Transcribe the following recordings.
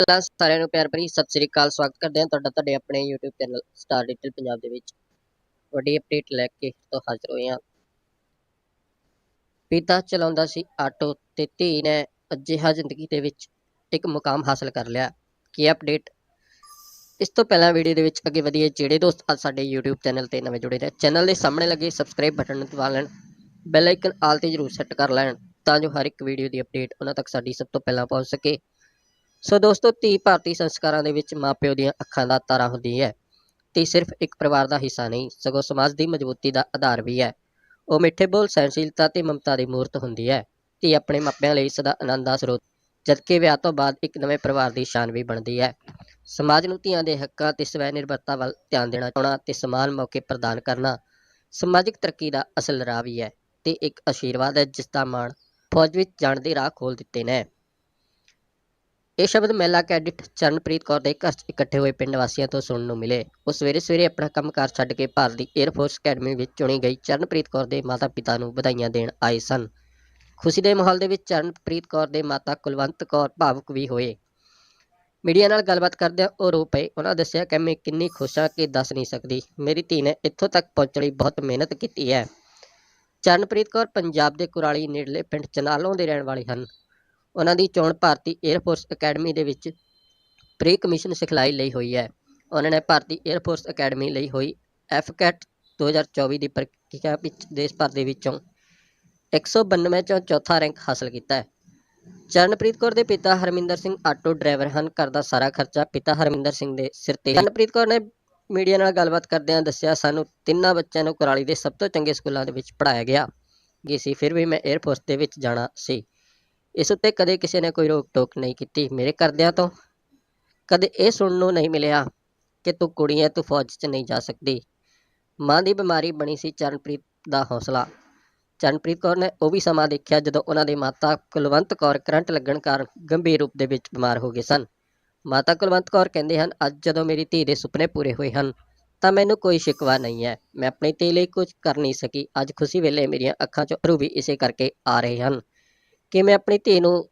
ਪਹਿਲਾਂ ਸਾਰਿਆਂ ਨੂੰ ਪਿਆਰ ਭਰੀ ਸਤਿ ਸ੍ਰੀ ਅਕਾਲ, ਸਵਾਗਤ ਕਰਦੇ ਹਾਂ ਤੁਹਾਡਾ, ਤੁਹਾਡੇ ਆਪਣੇ YouTube channel star detail Punjab ਦੇ ਵਿੱਚ। ਵੱਡੀ ਅਪਡੇਟ ਲੈ ਕੇ ਤੋਂ ਹਾਜ਼ਰ ਹੋਏ ਹਾਂ। ਪਿਤਾ ਚਲਾਉਂਦਾ ਸੀ ਆਟੋ ਤੇ ਧੀ ਨੇ ਅਜਿਹਾ ਜ਼ਿੰਦਗੀ ਦੇ ਵਿੱਚ ਇੱਕ ਮੁਕਾਮ ਹਾਸਲ ਕਰ ਲਿਆ। ਕੀ ਅਪਡੇਟ ਇਸ ਤੋਂ ਪਹਿਲਾਂ ਵੀਡੀਓ ਦੇ ਵਿੱਚ ਅੱਗੇ ਵਧੀਏ ਜਿਹੜੇ ਦੋਸਤ ਅੱਜ ਸਾਡੇ YouTube ਚੈਨਲ ਤੇ ਨਵੇਂ ਜੁੜੇ ਨੇ ਚੈਨਲ ਦੇ ਸਾਹਮਣੇ ਲੱਗੇ ਸਬਸਕ੍ਰਾਈਬ ਬਟਨ ਨੂੰ ਦਬਾ ਲੈਣ ਬੈਲ ਆਈਕਨ ਆਲ ਤੇ ਜ਼ਰੂਰ ਸੈੱਟ ਕਰ ਲੈਣ, ਤਾਂ ਜੋ ਹਰ ਇੱਕ ਵੀਡੀਓ ਦੀ ਅਪਡੇਟ ਉਹਨਾਂ ਤੱਕ ਸਾਡੀ ਸਭ ਤੋਂ ਪਹਿਲਾਂ ਪਹੁੰਚ ਸਕੇ। ਸੋ ਦੋਸਤੋ, ਧੀ ਭਾਰਤੀ ਸੰਸਕਾਰਾਂ ਦੇ ਵਿੱਚ ਮਾਪਿਓ ਦੀਆਂ ਅੱਖਾਂ ਦਾ ਤਾਰਾ ਹੁੰਦੀ ਹੈ ਧੀ ਸਿਰਫ ਇੱਕ ਪਰਿਵਾਰ ਦਾ ਹਿੱਸਾ ਨਹੀਂ, ਸਗੋਂ ਸਮਾਜ ਦੀ ਮਜ਼ਬੂਤੀ ਦਾ ਆਧਾਰ ਵੀ ਹੈ। ਉਹ ਮਿੱਠੇ ਬੋਲ ਸਹਿਨਸ਼ੀਲਤਾ ਤੇ ਮਮਤਾ ਦੀ ਮੂਰਤ ਹੁੰਦੀ ਹੈ। ਧੀ ਆਪਣੇ ਮਾਪਿਆਂ ਲਈ ਸਦਾ ਆਨੰਦ ਦਾ ਸਰੋਤ, ਜਦਕਿ ਵਿਆਹ ਤੋਂ ਬਾਅਦ ਇੱਕ ਨਵੇਂ ਪਰਿਵਾਰ ਦੀ ਸ਼ਾਨ ਵੀ ਬਣਦੀ ਹੈ। ਸਮਾਜ ਨੂੰ ਧੀਆਂ ਦੇ ਹੱਕਾਂ ਤੇ ਸਵੈ ਨਿਰਭਰਤਾ ਵੱਲ ਧਿਆਨ ਦੇਣਾ ਚਾਹਣਾ ਤੇ ਸਮਾਨ ਮੌਕੇ ਪ੍ਰਦਾਨ ਕਰਨਾ ਸਮਾਜਿਕ ਤਰੱਕੀ ਦਾ ਅਸਲ ਰਾਹ ਵੀ ਹੈ ਤੇ ਇੱਕ ਆਸ਼ੀਰਵਾਦ ਹੈ ਜਿਸ ਦਾ ਮਾਣ ਫੌਜ ਵਿੱਚ ਜਾਣ ਦੇ ਰਾਹ ਖੋਲ ਦਿੱਤੇ ਨੇ। ਇਹ ਸ਼ਬਦ ਮਹਿਲਾ ਕੈਡਿਟ ਚਰਨਪ੍ਰੀਤ ਕੌਰ ਦੇ ਘਰ 'ਚ ਇਕੱਠੇ ਹੋਏ ਪਿੰਡ ਵਾਸੀਆਂ ਤੋਂ ਸੁਣਨ ਨੂੰ ਮਿਲੇ। ਉਹ ਸਵੇਰੇ ਸਵੇਰੇ ਆਪਣਾ ਕੰਮਕਾਰ ਛੱਡ ਕੇ ਭਾਰਤ ਦੀ 에ਅਰ ਫੋਰਸ ਅਕੈਡਮੀ ਵਿੱਚ ਚੁਣੀ ਗਈ ਚਰਨਪ੍ਰੀਤ ਕੌਰ ਦੇ ਮਾਤਾ-ਪਿਤਾ ਨੂੰ ਵਧਾਈਆਂ ਦੇਣ ਆਏ ਸਨ। ਖੁਸ਼ੀ ਦੇ ਮਾਹੌਲ ਦੇ ਵਿੱਚ ਚਰਨਪ੍ਰੀਤ ਕੌਰ ਦੇ ਮਾਤਾ ਕੁਲਵੰਤ ਕੌਰ ਭਾਵੁਕ ਵੀ ਹੋਏ। ਮੀਡੀਆ ਨਾਲ ਗੱਲਬਾਤ ਕਰਦਿਆਂ ਉਹ ਰੋ ਪਏ। ਉਹਨਾਂ ਦੱਸਿਆ, ਕਿ ਮੈਂ ਕਿੰਨੀ ਖੁਸ਼ ਹਾਂ ਕਿ ਦੱਸ ਨਹੀਂ ਸਕਦੀ। ਮੇਰੀ ਧੀ ਨੇ ਇੱਥੋਂ ਤੱਕ ਪਹੁੰਚਣ ਲਈ ਬਹੁਤ ਮਿਹਨਤ ਕੀਤੀ ਹੈ। ਚਰਨਪ੍ਰੀਤ ਕੌਰ ਪੰਜਾਬ ਦੇ ਕੁਰਾਲੀ ਨੇੜਲੇ ਪਿੰਡ ਚਨਾਲੋਂ ਦੇ ਰਹਿਣ ਵਾਲੇ ਹਨ। ਉਹਨਾਂ ਦੀ ਚੋਣ ਭਾਰਤੀ 에ਅਰ ਅਕੈਡਮੀ ਦੇ ਵਿੱਚ ਪ੍ਰੀ ਕਮਿਸ਼ਨ ਸਿਖਲਾਈ ਲਈ ਹੋਈ ਹੈ। ਉਹਨਾਂ ਨੇ ਭਾਰਤੀ 에ਅਰ ਅਕੈਡਮੀ ਲਈ ਹੋਈ ਐਫਕੈਟ 2024 ਦੀ ਪ੍ਰਕਿਰਿਆ ਵਿੱਚ ਦੇਸ਼ ਭਰ ਦੇ ਵਿੱਚੋਂ 192 ਚੋਂ ਚੌਥਾ ਰੈਂਕ ਹਾਸਲ ਕੀਤਾ ਹੈ। ਚਰਨਪ੍ਰੀਤ ਕੌਰ ਦੇ ਪਿਤਾ ਹਰਮਿੰਦਰ ਸਿੰਘ ਆਟੋ ਡਰਾਈਵਰ ਹਨ। ਘਰ ਦਾ ਸਾਰਾ ਖਰਚਾ ਪਿਤਾ ਹਰਮਿੰਦਰ ਸਿੰਘ ਦੇ ਸਿਰ ਤੇ ਚਰਨਪ੍ਰੀਤ ਕੌਰ ਨੇ ਮੀਡੀਆ ਨਾਲ ਗੱਲਬਾਤ ਕਰਦਿਆਂ ਦੱਸਿਆ, ਸਾਨੂੰ ਤਿੰਨਾਂ ਬੱਚਿਆਂ ਨੂੰ ਕੁਰਾਲੀ ਦੇ ਸਭ ਤੋਂ ਚੰਗੇ ਸਕੂਲਾਂ ਦੇ ਵਿੱਚ ਪੜਾਇਆ ਗਿਆ। ਗਈ ਸੀ, ਫਿਰ ਵੀ ਮੈਂ 에ਅਰ ਦੇ ਵਿੱਚ ਜਾਣਾ ਸੀ। ਇਸ ਉੱਤੇ ਕਦੇ ਕਿਸੇ ਨੇ ਕੋਈ ਰੋਕ ਟੋਕ ਨਹੀਂ ਕੀਤੀ ਮੇਰੇ ਘਰਦਿਆਂ ਤੋਂ। ਕਦੇ ਇਹ ਸੁਣਨ ਨੂੰ ਨਹੀਂ ਮਿਲਿਆ ਕਿ ਤੂੰ ਕੁੜੀ ਹੈ ਤੂੰ ਫੌਜ 'ਚ ਨਹੀਂ ਜਾ ਸਕਦੀ। ਮਾਂ ਦੀ ਬਿਮਾਰੀ ਬਣੀ ਸੀ ਚਰਨਪ੍ਰੀਤ ਦਾ ਹੌਸਲਾ। ਚਰਨਪ੍ਰੀਤ ਕੌਰ ਨੇ ਉਹ ਵੀ ਸਮਾਂ ਦੇਖਿਆ ਜਦੋਂ ਉਹਨਾਂ ਦੇ ਮਾਤਾ ਕੁਲਵੰਤ ਕੌਰ ਕਰੰਟ ਲੱਗਣ ਕਾਰਨ ਗੰਭੀਰ ਰੂਪ ਦੇ ਵਿੱਚ ਬਿਮਾਰ ਹੋ ਗਏ ਸਨ। ਮਾਤਾ ਕੁਲਵੰਤ ਕੌਰ ਕਹਿੰਦੇ ਹਨ, ਅੱਜ ਜਦੋਂ ਮੇਰੀ ਧੀ ਦੇ ਸੁਪਨੇ ਪੂਰੇ ਹੋਏ ਹਨ, ਤਾਂ ਮੈਨੂੰ ਕੋਈ ਸ਼ਿਕਵਾ ਨਹੀਂ ਹੈ ਮੈਂ ਆਪਣੀ ਧੀ ਲਈ ਕੁਝ ਕਰ ਨਹੀਂ ਸਕੀ। ਅੱਜ ਖੁਸ਼ੀ ਵੇਲੇ ਮੇਰੀਆਂ ਅੱਖਾਂ 'ਚੋਂ ਅਥਰੂ ਵੀ ਇਸੇ ਕਰਕੇ ਆ ਰਹੇ ਹਨ। ਕਿ ਮੈਂ ਆਪਣੀ ਧੀ ਨੂੰ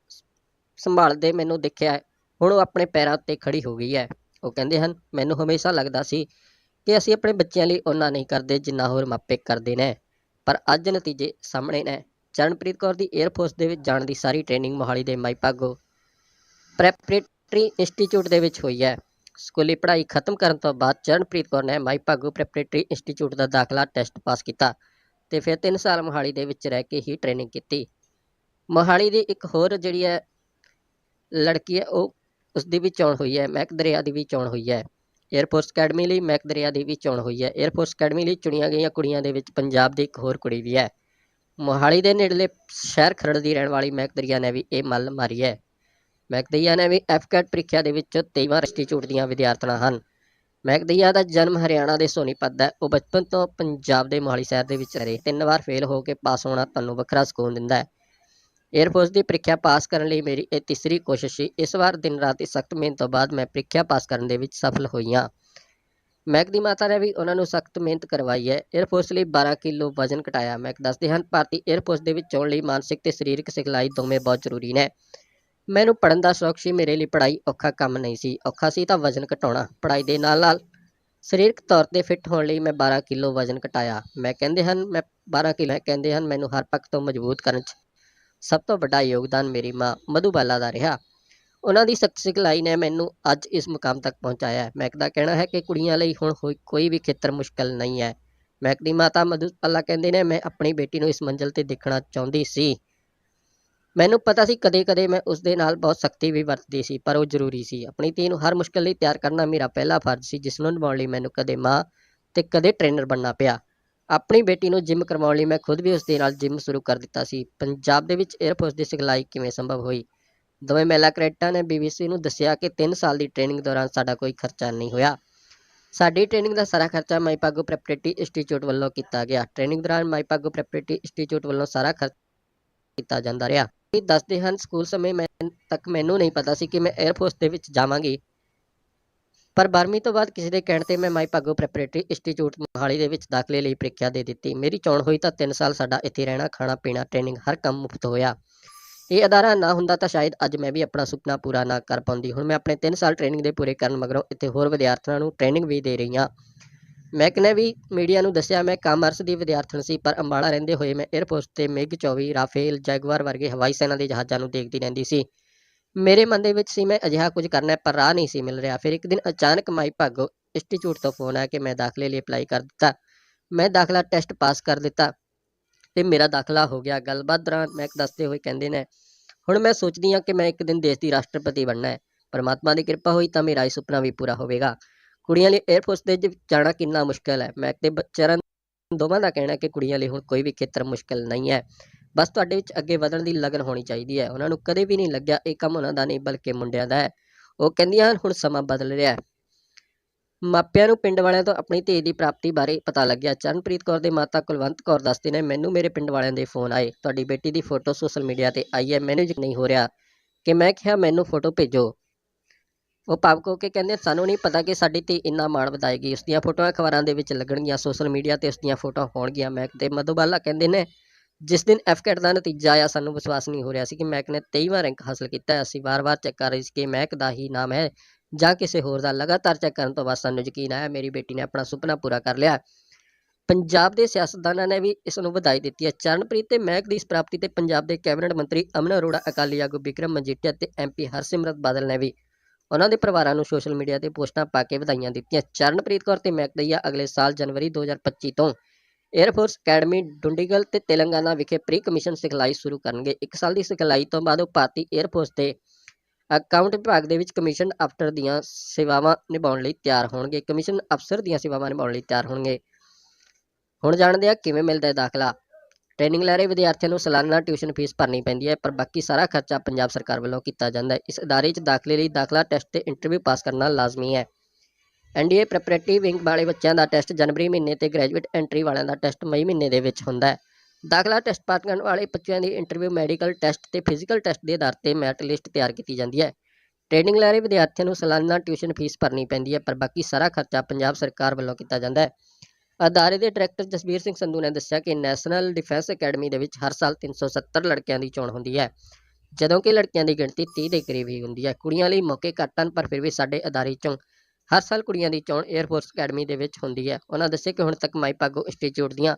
ਸੰਭਾਲਦੇ ਮੈਨੂੰ ਦੇਖਿਆ ਹੈ। ਹੁਣ ਉਹ ਆਪਣੇ ਪੈਰਾਂ ਉੱਤੇ ਖੜੀ ਹੋ ਗਈ ਹੈ। ਉਹ ਕਹਿੰਦੇ ਹਨ, ਮੈਨੂੰ ਹਮੇਸ਼ਾ ਲੱਗਦਾ ਸੀ ਕਿ ਅਸੀਂ ਆਪਣੇ ਬੱਚਿਆਂ ਲਈ ਉਹਨਾਂ ਨਹੀਂ ਕਰਦੇ ਜਿੰਨਾ ਹੋਰ ਮਾਪੇ ਕਰਦੇ ਨੇ। ਪਰ ਅੱਜ ਨਤੀਜੇ ਸਾਹਮਣੇ ਨੇ। ਚਰਨਪ੍ਰੀਤ ਕੌਰ ਦੀ 에ਅਰਫੋਰਸ ਦੇ ਵਿੱਚ ਜਾਣ ਦੀ ਸਾਰੀ ਟ੍ਰੇਨਿੰਗ ਮੋਹਾਲੀ ਦੇ ਮਾਈਪਾਗੋ ਪ੍ਰੈਪਰੇਟਰੀ ਇੰਸਟੀਚਿਊਟ ਦੇ ਵਿੱਚ ਹੋਈ ਹੈ। ਸਕੂਲੀ ਪੜ੍ਹਾਈ ਖਤਮ ਕਰਨ ਤੋਂ ਬਾਅਦ ਚਰਨਪ੍ਰੀਤ ਕੌਰ ਨੇ ਮਾਈਪਾਗੋ ਪ੍ਰੈਪਰੇਟਰੀ ਇੰਸਟੀਚਿਊਟ ਦਾ ਦਾਖਲਾ ਟੈਸਟ ਪਾਸ ਕੀਤਾ ਤੇ ਫਿਰ 3 ਸਾਲ ਮੋਹਾਲੀ ਦੇ ਵਿੱਚ ਰਹਿ ਕੇ ਹੀ ਟ੍ਰੇਨਿੰਗ ਕੀਤੀ। ਮੋਹਾਲੀ ਦੀ ਇੱਕ ਹੋਰ ਜਿਹੜੀ ਹੈ ਲੜਕੀ ਹੈ, ਉਹ ਉਸ ਦੀ ਵੀ ਚੋਣ ਹੋਈ ਹੈ, ਮਹਿਕ ਦਰਿਆ ਦੀ ਵੀ ਚੋਣ ਹੋਈ ਹੈ। 에ਅਰਫੋਰਸ ਅਕੈਡਮੀ ਲਈ ਮਹਿਕ ਦਰਿਆ ਦੀ ਵੀ ਚੋਣ ਹੋਈ ਹੈ। 에ਅਰਫੋਰਸ ਅਕੈਡਮੀ ਲਈ ਚੁਣੀਆਂ ਗਈਆਂ ਕੁੜੀਆਂ ਦੇ ਵਿੱਚ ਪੰਜਾਬ ਦੀ ਇੱਕ ਹੋਰ ਕੁੜੀ ਵੀ ਹੈ। ਮੋਹਾਲੀ ਦੇ ਨੇੜਲੇ ਸ਼ਹਿਰ ਖਰੜ ਦੀ ਰਹਿਣ ਵਾਲੀ ਮਹਿਕ ਦਰਿਆ ਨੇ ਵੀ ਇਹ ਮੱਲ ਮਾਰੀ ਹੈ। ਮਹਿਕ ਦਰਿਆ ਨੇ ਵੀ ਐਫਕੈਟ ਪ੍ਰੀਖਿਆ ਦੇ ਵਿੱਚ 23ਵਾਂ ਇੰਸਟੀਚਿਊਟ ਦੀਆਂ ਵਿਦਿਆਰਥਣਾਂ ਹਨ। ਮਹਿਕ ਦਰਿਆ ਦਾ ਜਨਮ ਹਰਿਆਣਾ ਦੇ ਸੋਨੀਪਤ ਦਾ ਹੈ। ਉਹ ਬਚਪਨ ਤੋਂ ਪੰਜਾਬ ਦੇ ਮੋਹਾਲੀ ਸ਼ਹਿਰ ਦੇ ਵਿੱਚ ਰਹੇ ਤਿੰਨ ਵਾਰ ਫੇਲ ਹੋ ਕੇ ਪਾਸ ਹੋਣਾ ਤੁਹਾਨੂੰ ਵੱਖਰਾ ਸਕੂਨ ਦਿੰਦਾ ਹੈ। 에ਅਰਫੋਰਸ ਦੀ ਪ੍ਰੀਖਿਆ ਪਾਸ ਕਰਨ ਲਈ ਮੇਰੀ ਇਹ ਤੀਸਰੀ ਕੋਸ਼ਿਸ਼ ਸੀ। ਇਸ ਵਾਰ ਦਿਨ ਰਾਤ ਦੀ ਸਖਤ ਮਿਹਨਤ ਤੋਂ ਬਾਅਦ ਮੈਂ ਪ੍ਰੀਖਿਆ ਪਾਸ ਕਰਨ ਦੇ ਵਿੱਚ ਸਫਲ ਹੋਈ ਹਾਂ ਮਹਿਕ ਦੀ ਮਾਤਾ ਨੇ ਵੀ ਉਹਨਾਂ ਨੂੰ ਸਖਤ ਮਿਹਨਤ ਕਰਵਾਈ ਹੈ। 에ਅਰਫੋਰਸ ਲਈ 12 ਕਿਲੋ ਵਜ਼ਨ ਘਟਾਇਆ। ਮਹਿਕ ਦੱਸਦੇ ਹਨ, ਭਾਰਤੀ 에ਅਰਫੋਰਸ ਦੇ ਵਿੱਚ ਚੋਣ ਲਈ ਮਾਨਸਿਕ ਤੇ ਸਰੀਰਕ ਸਿਖਲਾਈ ਦੋਵੇਂ ਬਹੁਤ ਜ਼ਰੂਰੀ ਨੇ। ਮੈਨੂੰ ਪੜ੍ਹਨ ਦਾ ਸ਼ੌਕ ਸੀ, ਮੇਰੇ ਲਈ ਪੜ੍ਹਾਈ ਔਖਾ ਕੰਮ ਨਹੀਂ ਸੀ। ਔਖਾ ਸੀ ਤਾਂ ਵਜ਼ਨ ਘਟਾਉਣਾ। ਪੜ੍ਹਾਈ ਦੇ ਨਾਲ ਨਾਲ ਸਰੀਰਕ ਤੌਰ ਤੇ ਫਿੱਟ ਹੋਣ ਲਈ ਮੈਂ 12 ਕਿਲੋ ਵਜ਼ਨ ਘਟਾਇਆ। ਮੈਂ ਕਹਿੰਦੇ ਹਨ, ਮੈਂ 12 ਕਿਲੋ ਕਹਿੰਦੇ ਹਨ, ਮੈਨੂੰ ਹਰ ਪੱਖ ਤੋਂ ਮਜ਼ਬੂਤ ਕਰਨ 'ਚ ਸਭ ਤੋਂ ਵੱਡਾ ਯੋਗਦਾਨ ਮੇਰੀ ਮਾਂ ਮਧੂਬਾਲਾ ਦਾ ਰਿਹਾ। ਉਹਨਾਂ ਦੀ ਸਖਤ ਸਿਖਲਾਈ ਨੇ ਮੈਨੂੰ ਅੱਜ ਇਸ ਮੁਕਾਮ ਤੱਕ ਪਹੁੰਚਾਇਆ ਹੈ। ਮੈਕ ਦਾ ਕਹਿਣਾ ਹੈ ਕਿ ਕੁੜੀਆਂ ਲਈ ਹੁਣ ਹੋਈ ਕੋਈ ਵੀ ਖੇਤਰ ਮੁਸ਼ਕਲ ਨਹੀਂ ਹੈ। ਮੈਕ ਦੀ ਮਾਤਾ ਮਧੂਬਾਲਾ ਕਹਿੰਦੇ ਨੇ, ਮੈਂ ਆਪਣੀ ਬੇਟੀ ਨੂੰ ਇਸ ਮੰਜ਼ਿਲ ਤੇ ਦੇਖਣਾ ਚਾਹੁੰਦੀ ਸੀ। ਮੈਨੂੰ ਪਤਾ ਸੀ ਕਦੇ-ਕਦੇ ਮੈਂ ਉਸ ਦੇ ਨਾਲ ਬਹੁਤ ਸਖਤੀ ਵੀ ਵਰਤਦੀ ਸੀ, ਪਰ ਉਹ ਜ਼ਰੂਰੀ ਸੀ। ਆਪਣੀ ਧੀ ਨੂੰ ਹਰ ਮੁਸ਼ਕਲ ਲਈ ਤਿਆਰ ਕਰਨਾ ਮੇਰਾ ਪਹਿਲਾ ਫਰਜ਼ ਸੀ, ਜਿਸ ਨੂੰ ਨਿਭਾਉਣ ਲਈ ਮੈਨੂੰ ਕਦੇ ਮਾਂ ਤੇ ਕਦੇ ਟ੍ਰੇਨਰ ਬਣਨਾ ਪਿਆ। ਆਪਣੀ ਬੇਟੀ ਨੂੰ ਜਿਮ ਕਰਵਾਉਣ ਲਈ ਮੈਂ ਖੁਦ ਵੀ ਉਸ ਦੇ ਨਾਲ ਜਿਮ ਸ਼ੁਰੂ ਕਰ ਦਿੱਤਾ ਸੀ। ਪੰਜਾਬ ਦੇ ਵਿੱਚ 에ਅਰਫੋਰਸ ਦੀ ਸਿਖਲਾਈ ਕਿਵੇਂ ਸੰਭਵ ਹੋਈ? ਦੋਵੇਂ ਮਹਿਲਾ ਕੈਡਿਟਾਂ ਨੇ ਬੀਬੀਸੀ ਨੂੰ ਦੱਸਿਆ ਕਿ 3 ਸਾਲ ਦੀ ਟ੍ਰੇਨਿੰਗ ਦੌਰਾਨ ਸਾਡਾ ਕੋਈ ਖਰਚਾ ਨਹੀਂ ਹੋਇਆ। ਸਾਡੀ ਟ੍ਰੇਨਿੰਗ ਦਾ ਸਾਰਾ ਖਰਚਾ ਮਾਈਪਾਗੋ ਪ੍ਰੈਪਰੇਟਰੀ ਇੰਸਟੀਚਿਊਟ ਵੱਲੋਂ ਕੀਤਾ ਗਿਆ। ਟ੍ਰੇਨਿੰਗ ਦੌਰਾਨ ਮਾਈਪਾਗੋ ਪ੍ਰੈਪਰੇਟਰੀ ਇੰਸਟੀਚਿਊਟ ਵੱਲੋਂ ਸਾਰਾ ਖਰਚ ਕੀਤਾ ਜਾਂਦਾ ਰਿਹਾ। ਇਹ ਦੱਸਦੇ ਹਨ, ਸਕੂਲ ਸਮੇਂ ਮੈਂ ਤੱਕ ਮੈਨੂੰ ਨਹੀਂ ਪਤਾ ਸੀ ਕਿ ਮੈਂ 에ਅਰਫੋਰਸ ਦੇ ਵਿੱਚ ਜਾਵਾਂਗੀ। ਪਰ 12ਵੀਂ ਤੋਂ ਬਾਅਦ ਕਿਸੇ ਦੇ ਕਹਿਣ ਤੇ ਮੈਂ ਮਾਈ ਭਾਗੋ ਪ੍ਰੈਪਰੇਟਰੀ ਇੰਸਟੀਚਿਊਟ ਮੋਹਾਲੀ ਦੇ ਵਿੱਚ ਦਾਖਲੇ ਲਈ ਪ੍ਰੀਖਿਆ ਦੇ ਦਿੱਤੀ। ਮੇਰੀ ਚੋਣ ਹੋਈ ਤਾਂ 3 ਸਾਲ ਸਾਡਾ ਇੱਥੇ ਰਹਿਣਾ, ਖਾਣਾ, ਪੀਣਾ ਟ੍ਰੇਨਿੰਗ ਹਰ ਕੰਮ ਮੁਫਤ ਹੋਇਆ। ਇਹ ਅਦਾਰਾ ਨਾ ਹੁੰਦਾ ਤਾਂ ਸ਼ਾਇਦ ਅੱਜ ਮੈਂ ਵੀ ਆਪਣਾ ਸੁਪਨਾ ਪੂਰਾ ਨਾ ਕਰ ਪਾਉਂਦੀ। ਹੁਣ ਮੈਂ ਆਪਣੇ 3 ਸਾਲ ਟ੍ਰੇਨਿੰਗ ਦੇ ਪੂਰੇ ਕਰਨ ਮਗਰੋਂ ਇੱਥੇ ਹੋਰ ਵਿਦਿਆਰਥੀਆਂ ਨੂੰ ਟ੍ਰੇਨਿੰਗ ਵੀ ਦੇ ਰਹੀ ਹਾਂ। ਮੈਂ ਨੇ ਵੀ ਮੀਡੀਆ ਨੂੰ ਦੱਸਿਆ, ਮੈਂ ਕਾਮਰਸ ਦੀ ਵਿਦਿਆਰਥਣ ਸੀ, ਪਰ ਅੰਬਾਲਾ ਰਹਿੰਦੇ ਹੋਏ ਮੈਂ 에ਅਰਫੋਰਸ ਤੇ ਮਿਗ 24 ਰਾਫੇਲ ਜੈਗਵਾਰ ਵਰਗੇ ਹਵਾਈ ਸੈਨਾ ਦੇ ਜਹਾਜ਼ਾਂ ਨੂੰ ਦੇਖਦੀ ਰਹਿੰਦੀ ਸੀ। ਮੇਰੇ ਮਨ ਦੇ ਵਿੱਚ ਸੀ, ਮੈਂ ਅਜਿਹਾ ਕੁਝ ਕਰਨਾ ਹੈ, ਪਰ ਰਾਹ ਨਹੀਂ ਸੀ ਮਿਲ ਰਿਹਾ। ਫਿਰ ਇੱਕ ਦਿਨ ਅਚਾਨਕ ਮਾਈ ਭਾਗੋ ਇੰਸਟੀਚਿਊਟ ਤੋਂ ਫੋਨ ਆਇਆ ਕਿ ਮੈਂ ਦਾਖਲੇ ਲਈ ਅਪਲਾਈ ਕਰ ਦਿੱਤਾ। ਮੈਂ ਦਾਖਲਾ ਟੈਸਟ ਪਾਸ ਕਰ ਦਿੱਤਾ ਤੇ ਮੇਰਾ ਦਾਖਲਾ ਹੋ ਗਿਆ। ਗੱਲਬਾਤ ਦੌਰਾਨ ਮੈਂ ਦੱਸਦੇ ਹੋਏ ਕਹਿੰਦੇ ਨੇ, ਹੁਣ ਮੈਂ ਸੋਚਦੀ ਹਾਂ ਕਿ ਮੈਂ ਇੱਕ ਦਿਨ ਦੇਸ਼ ਦੀ ਰਾਸ਼ਟਰਪਤੀ ਬਣਨਾ ਹੈ। ਪਰਮਾਤਮਾ ਦੀ ਕਿਰਪਾ ਹੋਈ ਤਾਂ ਮੇਰਾ ਇਹ ਸੁਪਨਾ ਵੀ ਪੂਰਾ ਹੋਵੇਗਾ। ਕੁੜੀਆਂ ਲਈ 에ਅਰਫੋਰਸ ਦੇ ਵਿੱਚ ਜਾਣਾ ਕਿੰਨਾ ਮੁਸ਼ਕਲ ਹੈ? ਮੈਂ ਤੇ ਬੱਚਿਆਂ ਦੋਵਾਂ ਦਾ ਕਹਿਣਾ ਹੈ ਕਿ ਕੁੜੀਆਂ ਲਈ ਹੁਣ ਕੋਈ ਵੀ ਖੇਤਰ ਮੁਸ਼ਕਲ ਨਹੀਂ ਹੈ। ਬਸ ਤੁਹਾਡੇ ਵਿੱਚ ਅੱਗੇ ਵਧਣ ਦੀ ਲਗਨ ਹੋਣੀ ਚਾਹੀਦੀ ਹੈ। ਉਹਨਾਂ ਨੂੰ ਕਦੇ ਵੀ ਨਹੀਂ ਲੱਗਿਆ ਇਹ ਕੰਮ ਉਹਨਾਂ ਦਾ ਨਹੀਂ, ਬਲਕਿ ਮੁੰਡਿਆਂ ਦਾ ਹੈ। ਉਹ ਕਹਿੰਦੀਆਂ ਹਨ, ਹੁਣ ਸਮਾਂ ਬਦਲ ਰਿਹਾ ਹੈ। ਮਾਪਿਆਂ ਨੂੰ ਪਿੰਡ ਵਾਲਿਆਂ ਤੋਂ ਆਪਣੀ ਧੀ ਦੀ ਪ੍ਰਾਪਤੀ ਬਾਰੇ ਪਤਾ ਲੱਗਿਆ। ਚਰਨਪ੍ਰੀਤ ਕੌਰ ਦੇ ਮਾਤਾ ਕੁਲਵੰਤ ਕੌਰ ਦੱਸਦੇ ਨੇ, ਮੈਨੂੰ ਮੇਰੇ ਪਿੰਡ ਵਾਲਿਆਂ ਦੇ ਫੋਨ ਆਏ। ਤੁਹਾਡੀ ਬੇਟੀ ਦੀ ਫੋਟੋ ਸੋਸ਼ਲ ਮੀਡੀਆ ਤੇ ਆਈ ਹੈ। ਮੈਨੂੰ ਨਹੀਂ ਹੋ ਰਿਹਾ ਕਿ ਮੈਂ ਕਿਹਾ ਮੈਨੂੰ ਫੋਟੋ ਭੇਜੋ। ਉਹ ਭਾਵਕ ਹੋ ਕੇ ਕਹਿੰਦੇ, ਸਾਨੂੰ ਨਹੀਂ ਪਤਾ ਕਿ ਸਾਡੀ ਧੀ ਇੰਨਾ ਮਾਣ ਵਧਾਏਗੀ। ਉਸ ਦੀਆਂ ਫੋਟੋਆਂ ਅਖਬਾਰਾਂ ਦੇ ਵਿੱਚ ਲੱਗਣਗੀਆਂ। ਸੋਸ਼ਲ ਮੀਡੀਆ ਤੇ ਉਸ ਦੀਆਂ ਫੋਟੋਆਂ ਹੋਣਗੀਆਂ। ਮੈਂ ਤੇ ਮਧੂਬਾਲਾ ਕਹਿੰਦੇ ਨੇ ਜਿਸ ਦਿਨ ਐਫਕੈਟ ਦਾ ਨਤੀਜਾ ਆਇਆ, ਸਾਨੂੰ ਵਿਸ਼ਵਾਸ ਨਹੀਂ ਹੋ ਰਿਹਾ ਸੀ ਕਿ ਮੈਕ ਨੇ 23ਵਾਂ ਰੈਂਕ ਹਾਸਲ ਕੀਤਾ ਹੈ। ਅਸੀਂ ਵਾਰ-ਵਾਰ ਚੈੱਕ ਕਰ ਰਹੇ ਸੀ ਕਿ ਮੈਕ ਦਾ ਹੀ ਨਾਮ ਹੈ ਜਾਂ ਕਿਸੇ ਹੋਰ ਦਾ। ਲਗਾਤਾਰ ਚੈੱਕ ਕਰਨ ਤੋਂ ਬਾਅਦ ਸਾਨੂੰ ਯਕੀਨ ਆਇਆ, ਮੇਰੀ ਬੇਟੀ ਨੇ ਆਪਣਾ ਸੁਪਨਾ ਪੂਰਾ ਕਰ ਲਿਆ। ਪੰਜਾਬ ਦੇ ਸਿਆਸਤਦਾਨਾਂ ਨੇ ਵੀ ਇਸ ਨੂੰ ਵਧਾਈ ਦਿੱਤੀ ਹੈ। ਚਰਨਪ੍ਰੀਤ ਤੇ ਮਹਿਕ ਦੀ ਇਸ ਪ੍ਰਾਪਤੀ ਤੇ ਪੰਜਾਬ ਦੇ ਕੈਬਨਿਟ ਮੰਤਰੀ ਅਮਨ ਅਰੋੜਾ, ਅਕਾਲੀ ਆਗੂ ਵਿਕਰਮ ਮਜੀਠੀਆ ਤੇ ਐਮਪੀ ਹਰਸਿਮਰਤ ਬਾਦਲ ਨੇ ਵੀ ਉਹਨਾਂ ਦੇ ਪਰਿਵਾਰਾਂ ਨੂੰ ਸੋਸ਼ਲ ਮੀਡੀਆ ਤੇ ਪੋਸਟਾਂ ਪਾ ਕੇ ਵਧਾਈਆਂ ਦਿੱਤੀਆਂ। ਚਰਨਪ੍ਰੀਤ ਕੌਰ ਤੇ ਮਹਿਕ ਦਈਆ ਅਗਲੇ ਸਾਲ ਜਨਵਰੀ 2025 ਤੋਂ 에ਅਰਫੋਰਸ ਅਕੈਡਮੀ ਡੁੰਡੀਗਲ ਤੇ ਤੇਲੰਗਾਨਾ ਵਿਖੇ ਪ੍ਰੀ ਕਮਿਸ਼ਨ ਸਿਖਲਾਈ ਸ਼ੁਰੂ ਕਰਨਗੇ। ਇੱਕ ਸਾਲ ਦੀ ਸਿਖਲਾਈ ਤੋਂ ਬਾਅਦ ਉਹ ਭਾਰਤੀ 에ਅਰਫੋਰਸ ਦੇ ਅਕਾਊਂਟ ਵਿਭਾਗ ਦੇ ਵਿੱਚ ਕਮਿਸ਼ਨ ਅਫਸਰ ਦੀਆਂ ਸੇਵਾਵਾਂ ਨਿਭਾਉਣ ਲਈ ਤਿਆਰ ਹੋਣਗੇ। ਕਮਿਸ਼ਨ ਅਫਸਰ ਦੀਆਂ ਸੇਵਾਵਾਂ ਨਿਭਾਉਣ ਲਈ ਤਿਆਰ ਹੋਣਗੇ। ਹੁਣ ਜਾਣਦੇ ਆ ਕਿਵੇਂ ਮਿਲਦਾ ਹੈ ਦਾਖਲਾ। ਟ੍ਰੇਨਿੰਗ ਲੈ ਰਹੇ ਵਿਦਿਆਰਥੀਆਂ ਨੂੰ ਸਾਲਾਨਾ ਟਿਊਸ਼ਨ ਫੀਸ ਭਰਨੀ ਪੈਂਦੀ ਹੈ, ਪਰ ਬਾਕੀ ਸਾਰਾ ਖਰਚਾ ਪੰਜਾਬ ਸਰਕਾਰ ਵੱਲੋਂ ਕੀਤਾ ਜਾਂਦਾ ਹੈ। ਇਸ ਅਦਾਰੇ 'ਚ ਦਾਖਲੇ ਲਈ ਦਾਖਲਾ ਟੈਸਟ ਤੇ ਇੰਟਰਵਿਊ ਪਾਸ ਕਰਨਾ ਲਾਜ਼ਮੀ ਹੈ। ਐਨਡੀਏ ਪ੍ਰੈਪਰੇਟਿਵ ਵਿੰਗ ਵਾਲੇ ਬੱਚਿਆਂ ਦਾ ਟੈਸਟ ਜਨਵਰੀ ਮਹੀਨੇ ਤੇ ਗ੍ਰੈਜੂਏਟ ਐਂਟਰੀ ਵਾਲਿਆਂ ਦਾ ਟੈਸਟ ਮਈ ਮਹੀਨੇ ਦੇ ਵਿੱਚ ਹੁੰਦਾ ਹੈ। ਦਾਖਲਾ ਟੈਸਟ ਪਾਸ ਕਰਨ ਵਾਲੇ ਬੱਚਿਆਂ ਦੀ ਇੰਟਰਵਿਊ ਮੈਡੀਕਲ ਟੈਸਟ ਤੇ ਫਿਜ਼ੀਕਲ ਟੈਸਟ ਦੇ ਆਧਾਰ ਤੇ ਮੈਟ ਲਿਸਟ ਤਿਆਰ ਕੀਤੀ ਜਾਂਦੀ ਹੈ। ਟ੍ਰੇਨਿੰਗ ਲੈ ਰਹੇ ਵਿਦਿਆਰਥੀਆਂ ਨੂੰ ਸਾਲਾਨਾ ਟਿਊਸ਼ਨ ਫੀਸ ਭਰਨੀ ਪੈਂਦੀ ਹੈ, ਪਰ ਬਾਕੀ ਸਾਰਾ ਖਰਚਾ ਪੰਜਾਬ ਸਰਕਾਰ ਵੱਲੋਂ ਕੀਤਾ ਜਾਂਦਾ ਹੈ। ਅਦਾਰੇ ਦੇ ਡਾਇਰੈਕਟਰ ਜਸਬੀਰ ਸਿੰਘ ਸੰਧੂ ਨੇ ਦੱਸਿਆ ਕਿ ਨੈਸ਼ਨਲ ਡਿਫੈਂਸ ਅਕੈਡਮੀ ਦੇ ਵਿੱਚ ਹਰ ਸਾਲ 370 ਲੜਕਿਆਂ ਦੀ ਚੋਣ ਹੁੰਦੀ ਹੈ। ਜਦੋਂ ਕਿ ਲੜਕਿਆਂ ਦੀ ਗਿਣਤੀ 30 ਦੇ ਕਰੀਬ ਹੀ ਹੁੰਦੀ ਹੈ। ਕੁੜੀਆਂ ਲਈ ਮੌਕੇ ਘੱਟ ਹਨ, ਪਰ ਫਿਰ ਵੀ ਸਾਡੇ ਅਦਾਰੇ ਚੋਂ ਹਰ ਸਾਲ ਕੁੜੀਆਂ ਦੀ ਚੋਣ 에ਅਰਫੋਰਸ ਅਕੈਡਮੀ ਦੇ ਵਿੱਚ ਹੁੰਦੀ ਹੈ। ਉਹਨਾਂ ਦੱਸਿਆ ਕਿ ਹੁਣ ਤੱਕ ਮਾਈਪਾਗੋ ਇੰਸਟੀਚਿਊਟ ਦੀਆਂ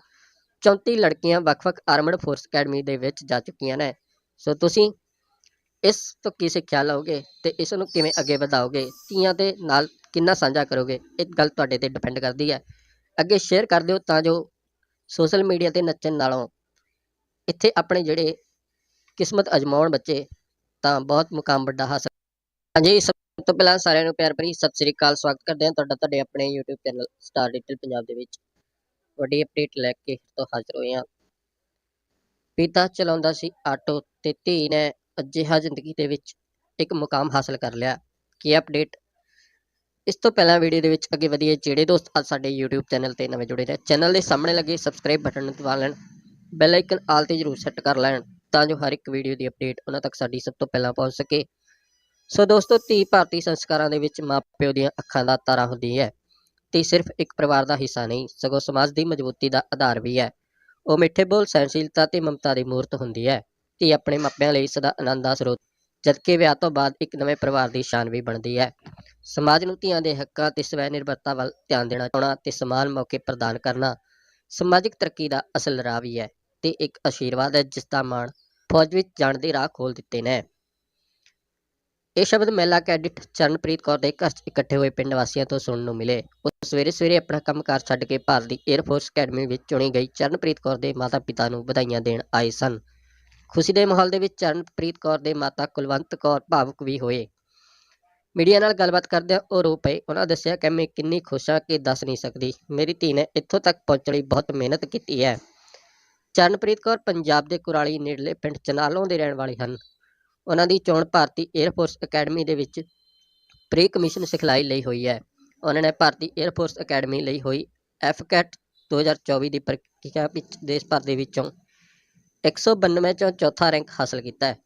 34 ਲੜਕੀਆਂ ਵੱਖ-ਵੱਖ ਆਰਮਡ ਫੋਰਸ ਅਕੈਡਮੀ ਦੇ ਵਿੱਚ ਜਾ ਚੁੱਕੀਆਂ ਨੇ। ਸੋ ਤੁਸੀਂ ਇਸ ਤੋਂ ਕੀ ਸਿੱਖਿਆ ਲਓਗੇ ਤੇ ਇਸ ਨੂੰ ਕਿਵੇਂ ਅੱਗੇ ਵਧਾਓਗੇ? ਧੀਆਂ ਦੇ ਨਾਲ ਕਿੰਨਾ ਸਾਂਝਾ ਕਰੋਗੇ? ਇਹ ਗੱਲ ਤੁਹਾਡੇ ਤੇ ਡਿਪੈਂਡ ਕਰਦੀ ਹੈ। ਅੱਗੇ ਸ਼ੇਅਰ ਕਰ ਦਿਓ ਤਾਂ ਜੋ ਸੋਸ਼ਲ ਮੀਡੀਆ ਤੇ ਨੱਚਣ ਨਾਲੋਂ ਇੱਥੇ ਆਪਣੇ ਜਿਹੜੇ ਕਿਸਮਤ ਅਜਮਾਉਣ ਬੱਚੇ ਤਾਂ ਬਹੁਤ ਮੁਕਾਮ ਵੱਡਾ ਹਾਸਲ ਹਾਂਜੀ ਸਭ ਤੋਂ ਪਹਿਲਾਂ ਸਾਰਿਆਂ ਨੂੰ ਪਿਆਰ ਭਰੀ ਸਤਿ ਸ੍ਰੀ ਅਕਾਲ, ਸਵਾਗਤ ਕਰਦੇ ਹਾਂ ਤੁਹਾਡਾ, ਤੁਹਾਡੇ ਆਪਣੇ YouTube channel star detail Punjab ਦੇ ਵਿੱਚ। ਵੱਡੀ ਅਪਡੇਟ ਲੈ ਕੇ ਤੋਂ ਹਾਜ਼ਰ ਹੋਏ ਹਾਂ। ਪਿਤਾ ਚਲਾਉਂਦਾ ਸੀ ਆਟੋ ਤੇ ਧੀ ਨੇ ਅਜਿਹਾ ਜ਼ਿੰਦਗੀ ਦੇ ਵਿੱਚ ਇੱਕ ਮੁਕਾਮ ਹਾਸਲ ਕਰ ਲਿਆ। ਕੀ ਅਪਡੇਟ ਇਸ ਤੋਂ ਪਹਿਲਾਂ ਵੀਡੀਓ ਦੇ ਵਿੱਚ ਅੱਗੇ ਵਧੀਏ ਜਿਹੜੇ ਦੋਸਤ ਅੱਜ ਸਾਡੇ YouTube ਚੈਨਲ ਤੇ ਨਵੇਂ ਜੁੜੇ ਨੇ ਚੈਨਲ ਦੇ ਸਾਹਮਣੇ ਲੱਗੇ ਸਬਸਕ੍ਰਾਈਬ ਬਟਨ ਨੂੰ ਦਬਾ ਲੈਣ ਬੈਲ ਆਈਕਨ ਆਲ ਤੇ ਜ਼ਰੂਰ ਸੈੱਟ ਕਰ ਲੈਣ, ਤਾਂ ਜੋ ਹਰ ਇੱਕ ਵੀਡੀਓ ਦੀ ਅਪਡੇਟ ਉਹਨਾਂ ਤੱਕ ਸਾਡੀ ਸਭ ਤੋਂ ਪਹਿਲਾਂ ਪਹੁੰਚ ਸਕੇ। ਸੋ ਦੋਸਤੋ, ਧੀ ਭਾਰਤੀ ਸੰਸਕਾਰਾਂ ਦੇ ਵਿੱਚ ਮਾਪਿਓ ਦੀਆਂ ਅੱਖਾਂ ਦਾ ਤਾਰਾ ਹੁੰਦੀ ਹੈ। ਧੀ ਸਿਰਫ ਇੱਕ ਪਰਿਵਾਰ ਦਾ ਹਿੱਸਾ ਨਹੀਂ, ਸਗੋਂ ਸਮਾਜ ਦੀ ਮਜ਼ਬੂਤੀ ਦਾ ਆਧਾਰ ਵੀ ਹੈ। ਉਹ ਮਿੱਠੇ ਬੋਲ ਸਹਿਨਸ਼ੀਲਤਾ ਤੇ ਮਮਤਾ ਦੀ ਮੂਰਤ ਹੁੰਦੀ ਹੈ। ਧੀ ਆਪਣੇ ਮਾਪਿਆਂ ਲਈ ਸਦਾ ਆਨੰਦ ਦਾ ਸਰੋਤ, ਜਦਕਿ ਵਿਆਹ ਤੋਂ ਬਾਅਦ ਇੱਕ ਨਵੇਂ ਪਰਿਵਾਰ ਦੀ ਸ਼ਾਨ ਵੀ ਬਣਦੀ ਹੈ। ਸਮਾਜ ਨੂੰ ਧੀਆਂ ਦੇ ਹੱਕਾਂ ਤੇ ਸਵੈ ਨਿਰਭਰਤਾ ਵੱਲ ਧਿਆਨ ਦੇਣਾ ਚਾਹਣਾ ਤੇ ਸਮਾਨ ਮੌਕੇ ਪ੍ਰਦਾਨ ਕਰਨਾ ਸਮਾਜਿਕ ਤਰੱਕੀ ਦਾ ਅਸਲ ਰਾਹ ਵੀ ਹੈ ਤੇ ਇੱਕ ਆਸ਼ੀਰਵਾਦ ਹੈ ਜਿਸ ਦਾ ਮਾਣ ਫੌਜ ਵਿੱਚ ਜਾਣ ਦੇ ਰਾਹ ਖੋਲ ਦਿੱਤੇ ਨੇ। ਇਹ ਸ਼ਬਦ ਮਹਿਲਾ ਕੈਡਿਟ ਚਰਨਪ੍ਰੀਤ ਕੌਰ ਦੇ ਘਰ 'ਚ ਇਕੱਠੇ ਹੋਏ ਪਿੰਡ ਵਾਸੀਆਂ ਤੋਂ ਸੁਣਨ ਨੂੰ ਮਿਲੇ। ਉਹ ਸਵੇਰੇ ਸਵੇਰੇ ਆਪਣਾ ਕੰਮਕਾਰ ਛੱਡ ਕੇ ਭਾਰਤ ਦੀ 에ਅਰ ਫੋਰਸ ਅਕੈਡਮੀ ਵਿੱਚ ਚੁਣੀ ਗਈ ਚਰਨਪ੍ਰੀਤ ਕੌਰ ਦੇ ਮਾਤਾ-ਪਿਤਾ ਨੂੰ ਵਧਾਈਆਂ ਦੇਣ ਆਏ ਸਨ। ਖੁਸ਼ੀ ਦੇ ਮਾਹੌਲ ਦੇ ਵਿੱਚ ਚਰਨਪ੍ਰੀਤ ਕੌਰ ਦੇ ਮਾਤਾ ਕੁਲਵੰਤ ਕੌਰ ਭਾਵੁਕ ਵੀ ਹੋਏ। ਮੀਡੀਆ ਨਾਲ ਗੱਲਬਾਤ ਕਰਦਿਆਂ ਉਹ ਰੋ ਪਏ। ਉਹਨਾਂ ਦੱਸਿਆ ਕਿ ਮੈਂ ਕਿੰਨੀ ਖੁਸ਼ ਹਾਂ ਕਿ ਦੱਸ ਨਹੀਂ ਸਕਦੀ। ਮੇਰੀ ਧੀ ਨੇ ਇੱਥੋਂ ਤੱਕ ਪਹੁੰਚਣ ਲਈ ਬਹੁਤ ਮਿਹਨਤ ਕੀਤੀ ਹੈ। ਚਰਨਪ੍ਰੀਤ ਕੌਰ ਪੰਜਾਬ ਦੇ ਕੁਰਾਲੀ ਨੇੜਲੇ ਪਿੰਡ ਚਨਾਲੋਂ ਦੇ ਰਹਿਣ ਵਾਲੇ ਹਨ। ਉਹਨਾਂ ਦੀ ਚੋਣ ਭਾਰਤੀ 에ਅਰ ਅਕੈਡਮੀ ਦੇ ਵਿੱਚ ਪ੍ਰੀ ਕਮਿਸ਼ਨ ਸਿਖਲਾਈ ਲਈ ਹੋਈ ਹੈ। ਉਹਨਾਂ ਨੇ ਭਾਰਤੀ 에ਅਰ ਅਕੈਡਮੀ ਲਈ ਹੋਈ ਐਫਕੈਟ 2024 ਦੀ ਪ੍ਰੀਖਿਆ ਵਿੱਚ ਦੇਸ਼ ਭਰ ਦੇ ਵਿੱਚੋਂ 192 ਚੋਂ ਚੌਥਾ ਰੈਂਕ ਹਾਸਲ ਕੀਤਾ ਹੈ।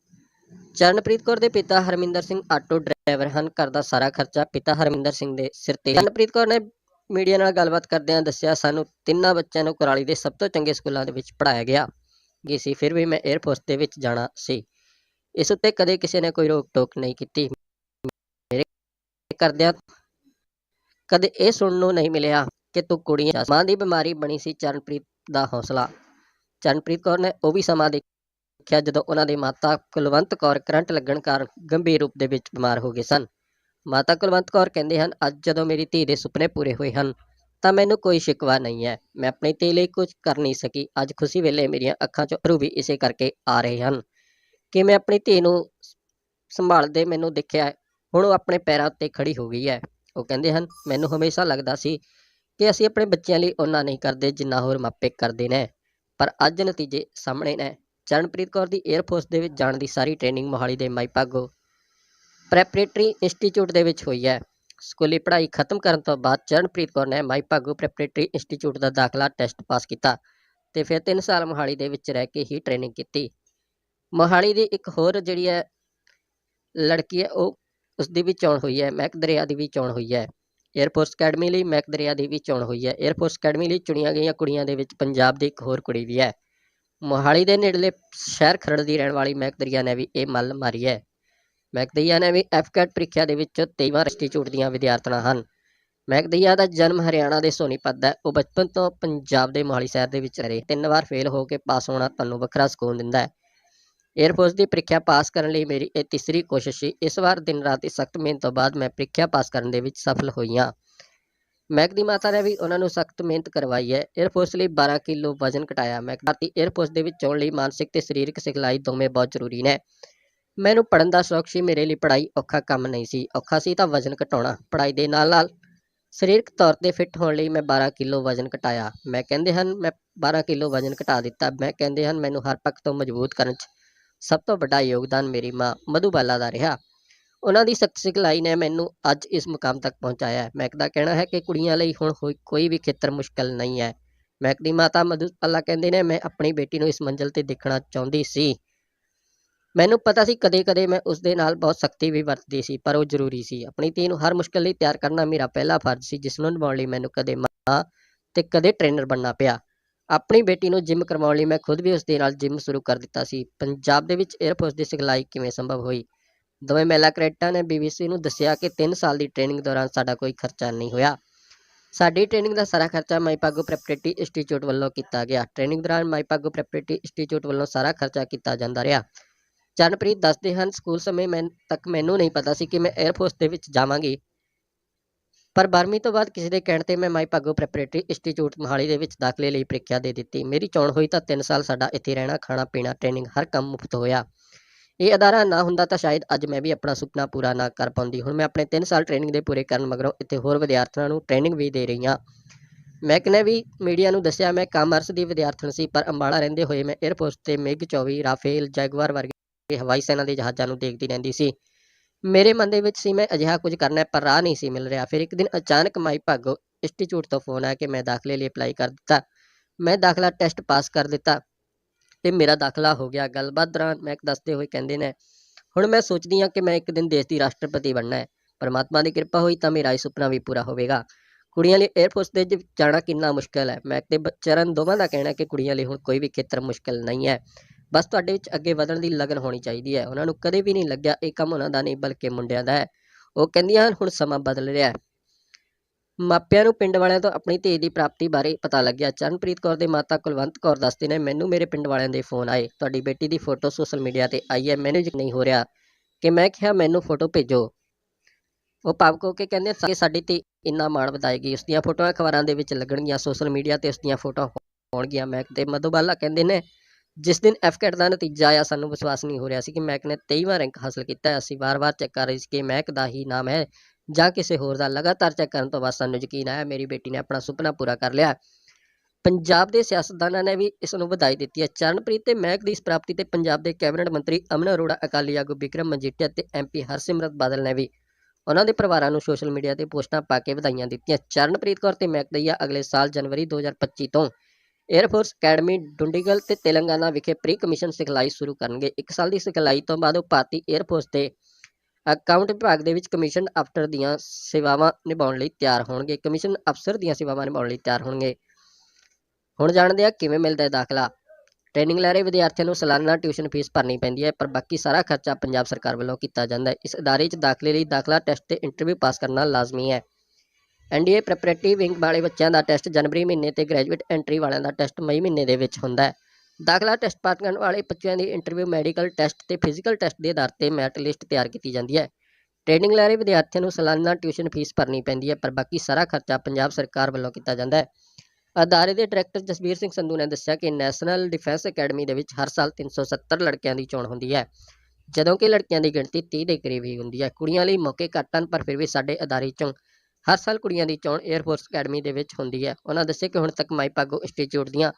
ਚਰਨਪ੍ਰੀਤ ਕੌਰ ਦੇ ਪਿਤਾ ਹਰਮਿੰਦਰ ਸਿੰਘ ਆਟੋ ਡਰਾਈਵਰ ਹਨ। ਘਰ ਦਾ ਸਾਰਾ ਖਰਚਾ ਪਿਤਾ ਹਰਮਿੰਦਰ ਸਿੰਘ ਦੇ ਸਿਰ ਤੇ ਚਰਨਪ੍ਰੀਤ ਕੌਰ ਨੇ ਮੀਡੀਆ ਨਾਲ ਗੱਲਬਾਤ ਕਰਦਿਆਂ ਦੱਸਿਆ, ਸਾਨੂੰ ਤਿੰਨਾਂ ਬੱਚਿਆਂ ਨੂੰ ਕੁਰਾਲੀ ਦੇ ਸਭ ਤੋਂ ਚੰਗੇ ਸਕੂਲਾਂ ਦੇ ਵਿੱਚ ਪੜ੍ਹਾਇਆ ਗਿਆ। ਜੀ ਸੀ, ਫਿਰ ਵੀ ਮੈਂ 에ਅਰ ਦੇ ਵਿੱਚ ਜਾਣਾ ਸੀ। ਇਸ ਉੱਤੇ ਕਦੇ ਕਿਸੇ ਨੇ ਕੋਈ ਰੋਕ ਟੋਕ ਨਹੀਂ ਕੀਤੀ। ਮੇਰੇ ਕਰਦਿਆਂ ਕਦੇ ਇਹ ਸੁਣਨ ਨੂੰ ਨਹੀਂ ਮਿਲਿਆ ਕਿ ਤੂੰ ਕੁੜੀਆਂ ਮਾਂ ਦੀ ਬਿਮਾਰੀ ਬਣੀ ਸੀ। ਚਰਨਪ੍ਰੀਤ ਦਾ ਹੌਸਲਾ। ਚਰਨਪ੍ਰੀਤ ਕੌਰ ਨੇ ਉਹ ਵੀ ਸਮਾਂ ਦੇਖਿਆ ਜਦੋਂ ਉਹਨਾਂ ਦੀ ਮਾਤਾ ਕੁਲਵੰਤ ਕੌਰ ਕਰੰਟ ਲੱਗਣ ਕਾਰਨ ਗੰਭੀਰ ਰੂਪ ਦੇ ਵਿੱਚ ਬਿਮਾਰ ਹੋ ਗਏ ਸਨ। ਮਾਤਾ ਕੁਲਵੰਤ ਕੌਰ ਕਹਿੰਦੇ ਹਨ, ਅੱਜ ਜਦੋਂ ਮੇਰੀ ਧੀ ਦੇ ਸੁਪਨੇ ਪੂਰੇ ਹੋਏ ਹਨ, ਤਾਂ ਮੈਨੂੰ ਕੋਈ ਸ਼ਿਕਵਾ ਨਹੀਂ ਹੈ। ਮੈਂ ਆਪਣੀ ਧੀ ਲਈ ਕੁਝ ਕਰ ਨਹੀਂ ਸਕੀ। ਅੱਜ ਖੁਸ਼ੀ ਵੇਲੇ ਮੇਰੀਆਂ ਅੱਖਾਂ ਚੋਂ ਅਥਰੂ ਵੀ ਇਸੇ ਕਰਕੇ ਆ ਰਹੇ ਹਨ। ਕਿ ਮੈਂ ਆਪਣੀ ਧੀ ਨੂੰ ਸੰਭਾਲਦੇ ਮੈਨੂੰ ਦੇਖਿਆ ਹੁਣ ਉਹ ਆਪਣੇ ਪੈਰਾਂ ਉੱਤੇ ਖੜੀ ਹੋ ਗਈ ਹੈ। ਉਹ ਕਹਿੰਦੇ ਹਨ, ਮੈਨੂੰ ਹਮੇਸ਼ਾ ਲੱਗਦਾ ਸੀ ਕਿ ਅਸੀਂ ਆਪਣੇ ਬੱਚਿਆਂ ਲਈ ਉਹਨਾਂ ਨਹੀਂ ਕਰਦੇ ਜਿੰਨਾ ਹੋਰ ਮਾਪੇ ਕਰਦੇ ਨੇ। ਪਰ ਅੱਜ ਨਤੀਜੇ ਸਾਹਮਣੇ ਨੇ। ਚਰਨਪ੍ਰੀਤ ਕੌਰ ਦੀ 에ਅਰਫੋਰਸ ਦੇ ਵਿੱਚ ਜਾਣ ਦੀ ਸਾਰੀ ਟ੍ਰੇਨਿੰਗ ਮੋਹਾਲੀ ਦੇ ਮਾਈਪਾਗੋ ਪ੍ਰੈਪਰੇਟਰੀ ਇੰਸਟੀਚਿਊਟ ਦੇ ਵਿੱਚ ਹੋਈ ਹੈ। ਸਕੂਲੀ ਪੜ੍ਹਾਈ ਖਤਮ ਕਰਨ ਤੋਂ ਬਾਅਦ ਚਰਨਪ੍ਰੀਤ ਕੌਰ ਨੇ ਮਾਈਪਾਗੋ ਪ੍ਰੈਪਰੇਟਰੀ ਇੰਸਟੀਚਿਊਟ ਦਾ ਦਾਖਲਾ ਟੈਸਟ ਪਾਸ ਕੀਤਾ ਤੇ ਫਿਰ 3 ਸਾਲ ਮੋਹਾਲੀ ਦੇ ਵਿੱਚ ਰਹਿ ਕੇ ਹੀ ਟ੍ਰੇਨਿੰਗ ਕੀਤੀ। ਮੋਹਾਲੀ ਦੀ ਇੱਕ ਹੋਰ ਜਿਹੜੀ ਹੈ ਲੜਕੀ ਹੈ, ਉਹ ਉਸ ਦੀ ਵੀ ਚੋਣ ਹੋਈ ਹੈ, ਮਹਿਕ ਦਰਿਆ ਦੀ ਵੀ ਚੋਣ ਹੋਈ ਹੈ। 에ਅਰਫੋਰਸ ਅਕੈਡਮੀ ਲਈ ਮਹਿਕ ਦਰਿਆ ਦੀ ਵੀ ਚੋਣ ਹੋਈ ਹੈ। 에ਅਰਫੋਰਸ ਅਕੈਡਮੀ ਲਈ ਚੁਣੀਆਂ ਗਈਆਂ ਕੁੜੀਆਂ ਦੇ ਵਿੱਚ ਪੰਜਾਬ ਦੀ ਇੱਕ ਹੋਰ ਕੁੜੀ ਵੀ ਹੈ। ਮੋਹਾਲੀ ਦੇ ਨੇੜਲੇ ਸ਼ਹਿਰ ਖਰੜ ਦੀ ਰਹਿਣ ਵਾਲੀ ਮਹਿਕ ਦਰਿਆ ਨੇ ਵੀ ਇਹ ਮੱਲ ਮਾਰੀ ਹੈ। ਮਹਿਕ ਦਰਿਆ ਨੇ ਵੀ ਐਫਕੈਟ ਪ੍ਰੀਖਿਆ ਦੇ ਵਿੱਚ 23ਵਾਂ ਇੰਸਟੀਚਿਊਟ ਦੀਆਂ ਵਿਦਿਆਰਥਣਾਂ ਹਨ। ਮਹਿਕ ਦਰਿਆ ਦਾ ਜਨਮ ਹਰਿਆਣਾ ਦੇ ਸੋਨੀਪਤ ਦਾ ਹੈ। ਉਹ ਬਚਪਨ ਤੋਂ ਪੰਜਾਬ ਦੇ ਮੋਹਾਲੀ ਸ਼ਹਿਰ ਦੇ ਵਿੱਚ ਰਹੇ। ਤਿੰਨ ਵਾਰ ਫੇਲ ਹੋ ਕੇ ਪਾਸ ਹੋਣਾ ਤੁਹਾਨੂੰ ਵੱਖਰਾ ਸਕੂਨ ਦਿੰਦਾ ਹੈ। ਏਅਰਫੋਰਸ ਦੀ ਪ੍ਰੀਖਿਆ ਪਾਸ ਕਰਨ ਲਈ ਮੇਰੀ ਇਹ ਤੀਸਰੀ ਕੋਸ਼ਿਸ਼ ਸੀ। ਇਸ ਵਾਰ ਦਿਨ ਰਾਤ ਦੀ ਸਖਤ ਮਿਹਨਤ ਤੋਂ ਬਾਅਦ ਮੈਂ ਪ੍ਰੀਖਿਆ ਪਾਸ ਕਰਨ ਦੇ ਵਿੱਚ ਸਫਲ ਹੋਈ ਹਾਂ ਮੈਕ ਦੀ ਮਾਤਾ ਨੇ ਵੀ ਉਹਨਾਂ ਨੂੰ ਸਖਤ ਮਿਹਨਤ ਕਰਵਾਈ ਹੈ। ਏਅਰਫੋਰਸ ਲਈ 12 ਕਿਲੋ ਵਜ਼ਨ ਘਟਾਇਆ ਮੈਕ ਦੀ ਏਅਰਫੋਰਸ ਦੇ ਵਿੱਚ ਚੋਣ ਲਈ ਮਾਨਸਿਕ ਤੇ ਸਰੀਰਕ ਸਿਖਲਾਈ ਦੋਵੇਂ ਬਹੁਤ ਜ਼ਰੂਰੀ ਨੇ। ਮੈਨੂੰ ਪੜਨ ਦਾ ਸ਼ੌਕ ਸੀ, ਮੇਰੇ ਲਈ ਪੜ੍ਹਾਈ ਔਖਾ ਕੰਮ ਨਹੀਂ ਸੀ। ਔਖਾ ਸੀ ਤਾਂ ਵਜ਼ਨ ਘਟਾਉਣਾ। ਪੜ੍ਹਾਈ ਦੇ ਨਾਲ ਨਾਲ ਸਰੀਰਕ ਤੌਰ ਤੇ ਫਿੱਟ ਹੋਣ ਲਈ ਮੈਂ 12 ਕਿਲੋ ਵਜ਼ਨ ਘਟਾਇਆ। ਮੈਂ ਕਹਿੰਦੇ ਹਨ, ਮੈਂ 12 ਕਿਲੋ ਵਜ਼ਨ ਘਟਾ ਦਿੱਤਾ। ਮੈਂ ਕਹਿੰਦੇ ਹਨ, ਮੈਨੂੰ ਹਰ ਪੱਖ ਤੋਂ ਮਜ਼ਬੂਤ ਕਰਨ 'ਚ ਸਭ ਤੋਂ ਵੱਡਾ ਯੋਗਦਾਨ ਮੇਰੀ ਮਾਂ ਮਧੂਬਾਲਾ ਦਾ ਰਿਹਾ। ਉਹਨਾਂ ਦੀ ਸਖਤ ਸਿਖਲਾਈ ਨੇ ਮੈਨੂੰ ਅੱਜ ਇਸ ਮੁਕਾਮ ਤੱਕ ਪਹੁੰਚਾਇਆ ਹੈ। ਮੈਕ ਦਾ ਕਹਿਣਾ ਹੈ ਕਿ ਕੁੜੀਆਂ ਲਈ ਹੁਣ ਹੋਈ ਕੋਈ ਵੀ ਖੇਤਰ ਮੁਸ਼ਕਲ ਨਹੀਂ ਹੈ। ਮੈਕ ਦੀ ਮਾਤਾ ਮਧੂਪਾਲਾ ਕਹਿੰਦੇ ਨੇ, ਮੈਂ ਆਪਣੀ ਬੇਟੀ ਨੂੰ ਇਸ ਮੰਜ਼ਿਲ ਤੇ ਦੇਖਣਾ ਚਾਹੁੰਦੀ ਸੀ। ਮੈਨੂੰ ਪਤਾ ਸੀ ਕਦੇ-ਕਦੇ ਮੈਂ ਉਸ ਦੇ ਨਾਲ ਬਹੁਤ ਸਖਤੀ ਵੀ ਵਰਤਦੀ ਸੀ, ਪਰ ਉਹ ਜ਼ਰੂਰੀ ਸੀ। ਆਪਣੀ ਧੀ ਨੂੰ ਹਰ ਮੁਸ਼ਕਲ ਲਈ ਤਿਆਰ ਕਰਨਾ ਮੇਰਾ ਪਹਿਲਾ ਫਰਜ਼ ਸੀ, ਜਿਸ ਨੂੰ ਨਿਭਾਉਣ ਲਈ ਮੈਨੂੰ ਕਦੇ ਮਾਂ ਤੇ ਕਦੇ ਟ੍ਰੇਨਰ ਬਣਨਾ ਪਿਆ। ਆਪਣੀ ਬੇਟੀ ਨੂੰ ਜਿਮ ਕਰਵਾਉਣ ਲਈ ਮੈਂ ਖੁਦ ਵੀ ਉਸ ਦੇ ਨਾਲ ਜਿਮ ਸ਼ੁਰੂ ਕਰ ਦਿੱਤਾ ਸੀ। ਪੰਜਾਬ ਦੇ ਵਿੱਚ 에ਅਰਫੋਰਸ ਦੀ ਸਿਖਲਾਈ ਕਿਵੇਂ ਸੰਭਵ ਹੋਈ? ਦੋਵੇਂ ਮਹਿਲਾ ਕੈਡਿਟਾਂ ਨੇ ਬੀਬੀਸੀ ਨੂੰ ਦੱਸਿਆ ਕਿ 3 ਸਾਲ ਦੀ ਟ੍ਰੇਨਿੰਗ ਦੌਰਾਨ ਸਾਡਾ ਕੋਈ ਖਰਚਾ ਨਹੀਂ ਹੋਇਆ। ਸਾਡੀ ਟ੍ਰੇਨਿੰਗ ਦਾ ਸਾਰਾ ਖਰਚਾ ਮਾਈਪਾਗੋ ਪ੍ਰੈਪਰੇਟਰੀ ਇੰਸਟੀਚਿਊਟ ਵੱਲੋਂ ਕੀਤਾ ਗਿਆ। ਟ੍ਰੇਨਿੰਗ ਦੌਰਾਨ ਮਾਈਪਾਗੋ ਪ੍ਰੈਪਰੇਟਰੀ ਇੰਸਟੀਚਿਊਟ ਵੱਲੋਂ ਸਾਰਾ ਖਰਚਾ ਕੀਤਾ ਜਾਂਦਾ ਰਿਹਾ। ਚਰਨਪ੍ਰੀਤ ਦੱਸਦੇ ਹਨ, ਸਕੂਲ ਸਮੇਂ ਮੈਂ ਤੱਕ ਮੈਨੂੰ ਨਹੀਂ ਪਤਾ ਸੀ ਕਿ ਮੈਂ 에ਅਰਫੋਰਸ ਦੇ ਵਿੱਚ ਜਾਵਾਂਗੀ। ਪਰ 12ਵੀਂ ਤੋਂ ਬਾਅਦ ਕਿਸੇ ਦੇ ਕਹਿਣ ਤੇ ਮੈਂ ਮਾਈ ਭਾਗੋ ਪ੍ਰੈਪਰੇਟਰੀ ਇੰਸਟੀਚਿਊਟ ਮੋਹਾਲੀ ਦੇ ਵਿੱਚ ਦਾਖਲੇ ਲਈ ਪ੍ਰੀਖਿਆ ਦੇ ਦਿੱਤੀ। ਮੇਰੀ ਚੋਣ ਹੋਈ ਤਾਂ 3 ਸਾਲ ਸਾਡਾ ਇੱਥੇ ਰਹਿਣਾ, ਖਾਣਾ, ਪੀਣਾ ਟ੍ਰੇਨਿੰਗ ਹਰ ਕੰਮ ਮੁਫਤ ਹੋਇਆ। ਇਹ ਅਦਾਰਾ ਨਾ ਹੁੰਦਾ ਤਾਂ ਸ਼ਾਇਦ ਅੱਜ ਮੈਂ ਵੀ ਆਪਣਾ ਸੁਪਨਾ ਪੂਰਾ ਨਾ ਕਰ ਪਾਉਂਦੀ। ਹੁਣ ਮੈਂ ਆਪਣੇ 3 ਸਾਲ ਟ੍ਰੇਨਿੰਗ ਦੇ ਪੂਰੇ ਕਰਨ ਮਗਰੋਂ ਇੱਥੇ ਹੋਰ ਵਿਦਿਆਰਥਣਾਂ ਨੂੰ ਟ੍ਰੇਨਿੰਗ ਵੀ ਦੇ ਰਹੀ ਹਾਂ। ਮੈਕ ਨੇ ਵੀ ਮੀਡੀਆ ਨੂੰ ਦੱਸਿਆ, ਮੈਂ ਕਾਮਰਸ ਦੀ ਵਿਦਿਆਰਥਣ ਸੀ, ਪਰ ਅੰਬਾਲਾ ਰਹਿੰਦੇ ਹੋਏ ਮੈਂ 에ਅਰਫੋਰਸ ਤੇ ਮਿਗ 24 ਰਾਫੇਲ ਜੈਗਵਾਰ ਵਰਗੇ ਹਵਾਈ ਸੈਨਾ ਦੇ ਜਹਾਜ਼ਾਂ ਨੂੰ ਦੇਖਦੀ ਰਹਿੰਦੀ ਸੀ। ਮੇਰੇ ਮਨ ਦੇ ਵਿੱਚ ਸੀ, ਮੈਂ ਅਜਿਹਾ ਕੁਝ ਕਰਨਾ ਹੈ, ਪਰ ਰਾਹ ਨਹੀਂ ਸੀ ਮਿਲ ਰਿਹਾ। ਫਿਰ ਇੱਕ ਦਿਨ ਅਚਾਨਕ ਮਾਈ ਭਾਗੋ ਇੰਸਟੀਚਿਊਟ ਤੋਂ ਫੋਨ ਆਇਆ ਕਿ ਮੈਂ ਦਾਖਲੇ ਲਈ ਅਪਲਾਈ ਕਰ ਦਿੱਤਾ। ਮੈਂ ਦਾਖਲਾ ਟੈਸਟ ਪਾਸ ਕਰ ਦਿੱਤਾ ਤੇ ਮੇਰਾ ਦਾਖਲਾ ਹੋ ਗਿਆ। ਗੱਲਬਾਤ ਦੌਰਾਨ ਮੈਂ ਦੱਸਦੇ ਹੋਏ ਕਹਿੰਦੇ ਨੇ, ਹੁਣ ਮੈਂ ਸੋਚਦੀ ਹਾਂ ਕਿ ਮੈਂ ਇੱਕ ਦਿਨ ਦੇਸ਼ ਦੀ ਰਾਸ਼ਟਰਪਤੀ ਬਣਨਾ ਹੈ। ਪਰਮਾਤਮਾ ਦੀ ਕਿਰਪਾ ਹੋਈ ਤਾਂ ਮੇਰਾ ਇਹ ਸੁਪਨਾ ਵੀ ਪੂਰਾ ਹੋਵੇਗਾ। ਕੁੜੀਆਂ ਲਈ 에ਅਰਫੋਰਸ ਦੇ ਵਿੱਚ ਜਾਣਾ ਕਿੰਨਾ ਮੁਸ਼ਕਲ ਹੈ? ਮੈਂ ਤੇ ਚਰਨ ਦੋਵਾਂ ਦਾ ਕਹਿਣਾ ਕਿ ਕੁੜੀਆਂ ਲਈ ਹੁਣ ਕੋਈ ਵੀ ਖੇਤਰ ਮੁਸ਼ਕਲ ਨਹੀਂ ਹੈ। ਬਸ ਤੁਹਾਡੇ ਵਿੱਚ ਅੱਗੇ ਵਧਣ ਦੀ ਲਗਨ ਹੋਣੀ ਚਾਹੀਦੀ ਹੈ। ਉਹਨਾਂ ਨੂੰ ਕਦੇ ਵੀ ਨਹੀਂ ਲੱਗਿਆ ਇਹ ਕੰਮ ਉਹਨਾਂ ਦਾ ਨਹੀਂ, ਬਲਕਿ ਮੁੰਡਿਆਂ ਦਾ ਹੈ। ਉਹ ਕਹਿੰਦੀਆਂ ਹਨ, ਹੁਣ ਸਮਾਂ ਬਦਲ ਰਿਹਾ ਹੈ। ਮਾਪਿਆਂ ਨੂੰ ਪਿੰਡ ਵਾਲਿਆਂ ਤੋਂ ਆਪਣੀ ਧੀ ਦੀ ਪ੍ਰਾਪਤੀ ਬਾਰੇ ਪਤਾ ਲੱਗਿਆ। ਚਰਨਪ੍ਰੀਤ ਕੌਰ ਦੇ ਮਾਤਾ ਕੁਲਵੰਤ ਕੌਰ ਦੱਸਦੇ ਨੇ, ਮੈਨੂੰ ਮੇਰੇ ਪਿੰਡ ਵਾਲਿਆਂ ਦੇ ਫੋਨ ਆਏ। ਤੁਹਾਡੀ ਬੇਟੀ ਦੀ ਫੋਟੋ ਸੋਸ਼ਲ ਮੀਡੀਆ ਤੇ ਆਈ ਹੈ। ਮੈਨੂੰ ਨਹੀਂ ਹੋ ਰਿਹਾ ਕਿ ਮੈਂ ਕਿਹਾ ਮੈਨੂੰ ਫੋਟੋ ਭੇਜੋ। ਉਹ ਭਾਵਕ ਹੋ ਕੇ ਕਹਿੰਦੇ ਕਿ ਸਾਡੀ ਧੀ ਇੰਨਾ ਮਾਣ ਵਧਾਏਗੀ। ਉਸ ਦੀਆਂ ਫੋਟੋਆਂ ਅਖਬਾਰਾਂ ਦੇ ਵਿੱਚ ਲੱਗਣਗੀਆਂ, ਸੋਸ਼ਲ ਮੀਡੀਆ ਤੇ ਉਸ ਦੀਆਂ ਫੋਟੋਆਂ ਹੋਣਗੀਆਂ। ਮੈਂ ਤੇ ਮਧੂਬਾਲਾ ਕਹਿੰਦੇ ਨੇ ਜਿਸ ਦਿਨ ਐਫਕੈਟ ਦਾ ਨਤੀਜਾ ਆਇਆ, ਸਾਨੂੰ ਵਿਸ਼ਵਾਸ ਨਹੀਂ ਹੋ ਰਿਹਾ ਸੀ ਕਿ ਮੈਕ ਨੇ 23ਵਾਂ ਰੈਂਕ ਹਾਸਲ ਕੀਤਾ ਹੈ। ਅਸੀਂ ਵਾਰ-ਵਾਰ ਚੈੱਕ ਕਰ ਰਹੇ ਸੀ ਕਿ ਮੈਕ ਦਾ ਹੀ ਨਾਮ ਹੈ ਜਾਂ ਕਿਸੇ ਹੋਰ ਦਾ। ਲਗਾਤਾਰ ਚੈੱਕ ਕਰਨ ਤੋਂ ਬਾਅਦ ਸਾਨੂੰ ਯਕੀਨ ਆਇਆ, ਮੇਰੀ ਬੇਟੀ ਨੇ ਆਪਣਾ ਸੁਪਨਾ ਪੂਰਾ ਕਰ ਲਿਆ। ਪੰਜਾਬ ਦੇ ਸਿਆਸਤਦਾਨਾਂ ਨੇ ਵੀ ਇਸ ਨੂੰ ਵਧਾਈ ਦਿੱਤੀ ਹੈ। ਚਰਨਪ੍ਰੀਤ ਤੇ ਮਹਿਕ ਦੀ ਇਸ ਪ੍ਰਾਪਤੀ ਤੇ ਪੰਜਾਬ ਦੇ ਕੈਬਨਿਟ ਮੰਤਰੀ ਅਮਨ ਅਰੋੜਾ, ਅਕਾਲੀ ਆਗੂ ਵਿਕਰਮ ਮਜੀਠੀਆ ਤੇ ਐਮਪੀ ਹਰਸਿਮਰਤ ਬਾਦਲ ਨੇ ਵੀ ਉਹਨਾਂ ਦੇ ਪਰਿਵਾਰਾਂ ਨੂੰ ਸੋਸ਼ਲ ਮੀਡੀਆ ਤੇ ਪੋਸਟਾਂ ਪਾ ਕੇ ਵਧਾਈਆਂ ਦਿੱਤੀਆਂ। ਚਰਨਪ੍ਰੀਤ ਕੌਰ ਤੇ ਮਹਿਕ ਦਈਆ ਅਗਲੇ ਸਾਲ ਜਨਵਰੀ 2025 ਤੋਂ 에ਅਰਫੋਰਸ ਅਕੈਡਮੀ ਡੁੰਡੀਗਲ ਤੇ ਤੇਲੰਗਾਨਾ ਵਿਖੇ ਪ੍ਰੀ ਕਮਿਸ਼ਨ ਸਿਖਲਾਈ ਸ਼ੁਰੂ ਕਰਨਗੇ। ਇੱਕ ਸਾਲ ਦੀ ਸਿਖਲਾਈ ਤੋਂ ਬਾਅਦ ਉਹ ਭਾਰਤੀ 에ਅਰਫੋਰਸ ਦੇ ਅਕਾਊਂਟ ਵਿਭਾਗ ਦੇ ਵਿੱਚ ਕਮਿਸ਼ਨ ਅਫਸਰ ਦੀਆਂ ਸੇਵਾਵਾਂ ਨਿਭਾਉਣ ਲਈ ਤਿਆਰ ਹੋਣਗੇ। ਕਮਿਸ਼ਨ ਅਫਸਰ ਦੀਆਂ ਸੇਵਾਵਾਂ ਨਿਭਾਉਣ ਲਈ ਤਿਆਰ ਹੋਣਗੇ। ਹੁਣ ਜਾਣਦੇ ਆ ਕਿਵੇਂ ਮਿਲਦਾ ਹੈ ਦਾਖਲਾ। ਟ੍ਰੇਨਿੰਗ ਲੈ ਰਹੇ ਵਿਦਿਆਰਥੀਆਂ ਨੂੰ ਸਾਲਾਨਾ ਟਿਊਸ਼ਨ ਫੀਸ ਭਰਨੀ ਪੈਂਦੀ ਹੈ, ਪਰ ਬਾਕੀ ਸਾਰਾ ਖਰਚਾ ਪੰਜਾਬ ਸਰਕਾਰ ਵੱਲੋਂ ਕੀਤਾ ਜਾਂਦਾ ਹੈ। ਇਸ ਅਦਾਰੇ 'ਚ ਦਾਖਲੇ ਲਈ ਦਾਖਲਾ ਟੈਸਟ ਤੇ ਇੰਟਰਵਿਊ ਪਾਸ ਕਰਨਾ ਲਾਜ਼ਮੀ ਹੈ। ਐਨਡੀਏ ਪ੍ਰੈਪਰੇਟਰੀ ਵਿੰਗ ਵਾਲੇ ਬੱਚਿਆਂ ਦਾ ਟੈਸਟ ਜਨਵਰੀ ਮਹੀਨੇ ਤੇ ਗ੍ਰੈਜੂਏਟ ਐਂਟਰੀ ਵਾਲਿਆਂ ਦਾ ਟੈਸਟ ਮਈ ਮਹੀਨੇ ਦੇ ਵਿੱਚ ਹੁੰਦਾ ਹੈ। ਦਾਖਲਾ ਟੈਸਟ ਪਾਸ ਕਰਨ ਵਾਲੇ ਬੱਚਿਆਂ ਦੀ ਇੰਟਰਵਿਊ ਮੈਡੀਕਲ ਟੈਸਟ ਤੇ ਫਿਜ਼ੀਕਲ ਟੈਸਟ ਦੇ ਆਧਾਰ ਤੇ ਮੈਟ ਲਿਸਟ ਤਿਆਰ ਕੀਤੀ ਜਾਂਦੀ ਹੈ। ਟ੍ਰੇਨਿੰਗ ਲੈ ਰਹੇ ਵਿਦਿਆਰਥੀਆਂ ਨੂੰ ਸਾਲਾਨਾ ਟਿਊਸ਼ਨ ਫੀਸ ਭਰਨੀ ਪੈਂਦੀ ਹੈ, ਪਰ ਬਾਕੀ ਸਾਰਾ ਖਰਚਾ ਪੰਜਾਬ ਸਰਕਾਰ ਵੱਲੋਂ ਕੀਤਾ ਜਾਂਦਾ ਹੈ। ਅਦਾਰੇ ਦੇ ਡਾਇਰੈਕਟਰ ਜਸਬੀਰ ਸਿੰਘ ਸੰਧੂ ਨੇ ਦੱਸਿਆ ਕਿ ਨੈਸ਼ਨਲ ਡਿਫੈਂਸ ਅਕੈਡਮੀ ਦੇ ਵਿੱਚ ਹਰ ਸਾਲ 370 ਲੜਕਿਆਂ ਦੀ ਚੋਣ ਹੁੰਦੀ ਹੈ। ਜਦੋਂ ਕਿ ਲੜਕੀਆਂ ਦੀ ਗਿਣਤੀ 30 ਦੇ ਕਰੀਬ ਹੀ ਹੁੰਦੀ ਹੈ। ਕੁੜੀਆਂ ਲਈ ਮੌਕੇ ਘੱਟ ਹਨ, ਪਰ ਫਿਰ ਵੀ ਸਾਡੇ ਅਦਾਰੇ ਚੋਂ ਹਰ ਸਾਲ ਕੁੜੀਆਂ ਦੀ ਚੋਣ 에ਅਰ ਫੋਰਸ ਅਕੈਡਮੀ ਦੇ ਵਿੱਚ ਹੁੰਦੀ ਹੈ। ਉਹਨਾਂ ਦੱਸਿਆ ਕਿ ਹੁਣ ਤੱਕ ਮਾਈਪਾਗੋ ਇੰਸਟੀਚਿਊਟ ਦੀਆਂ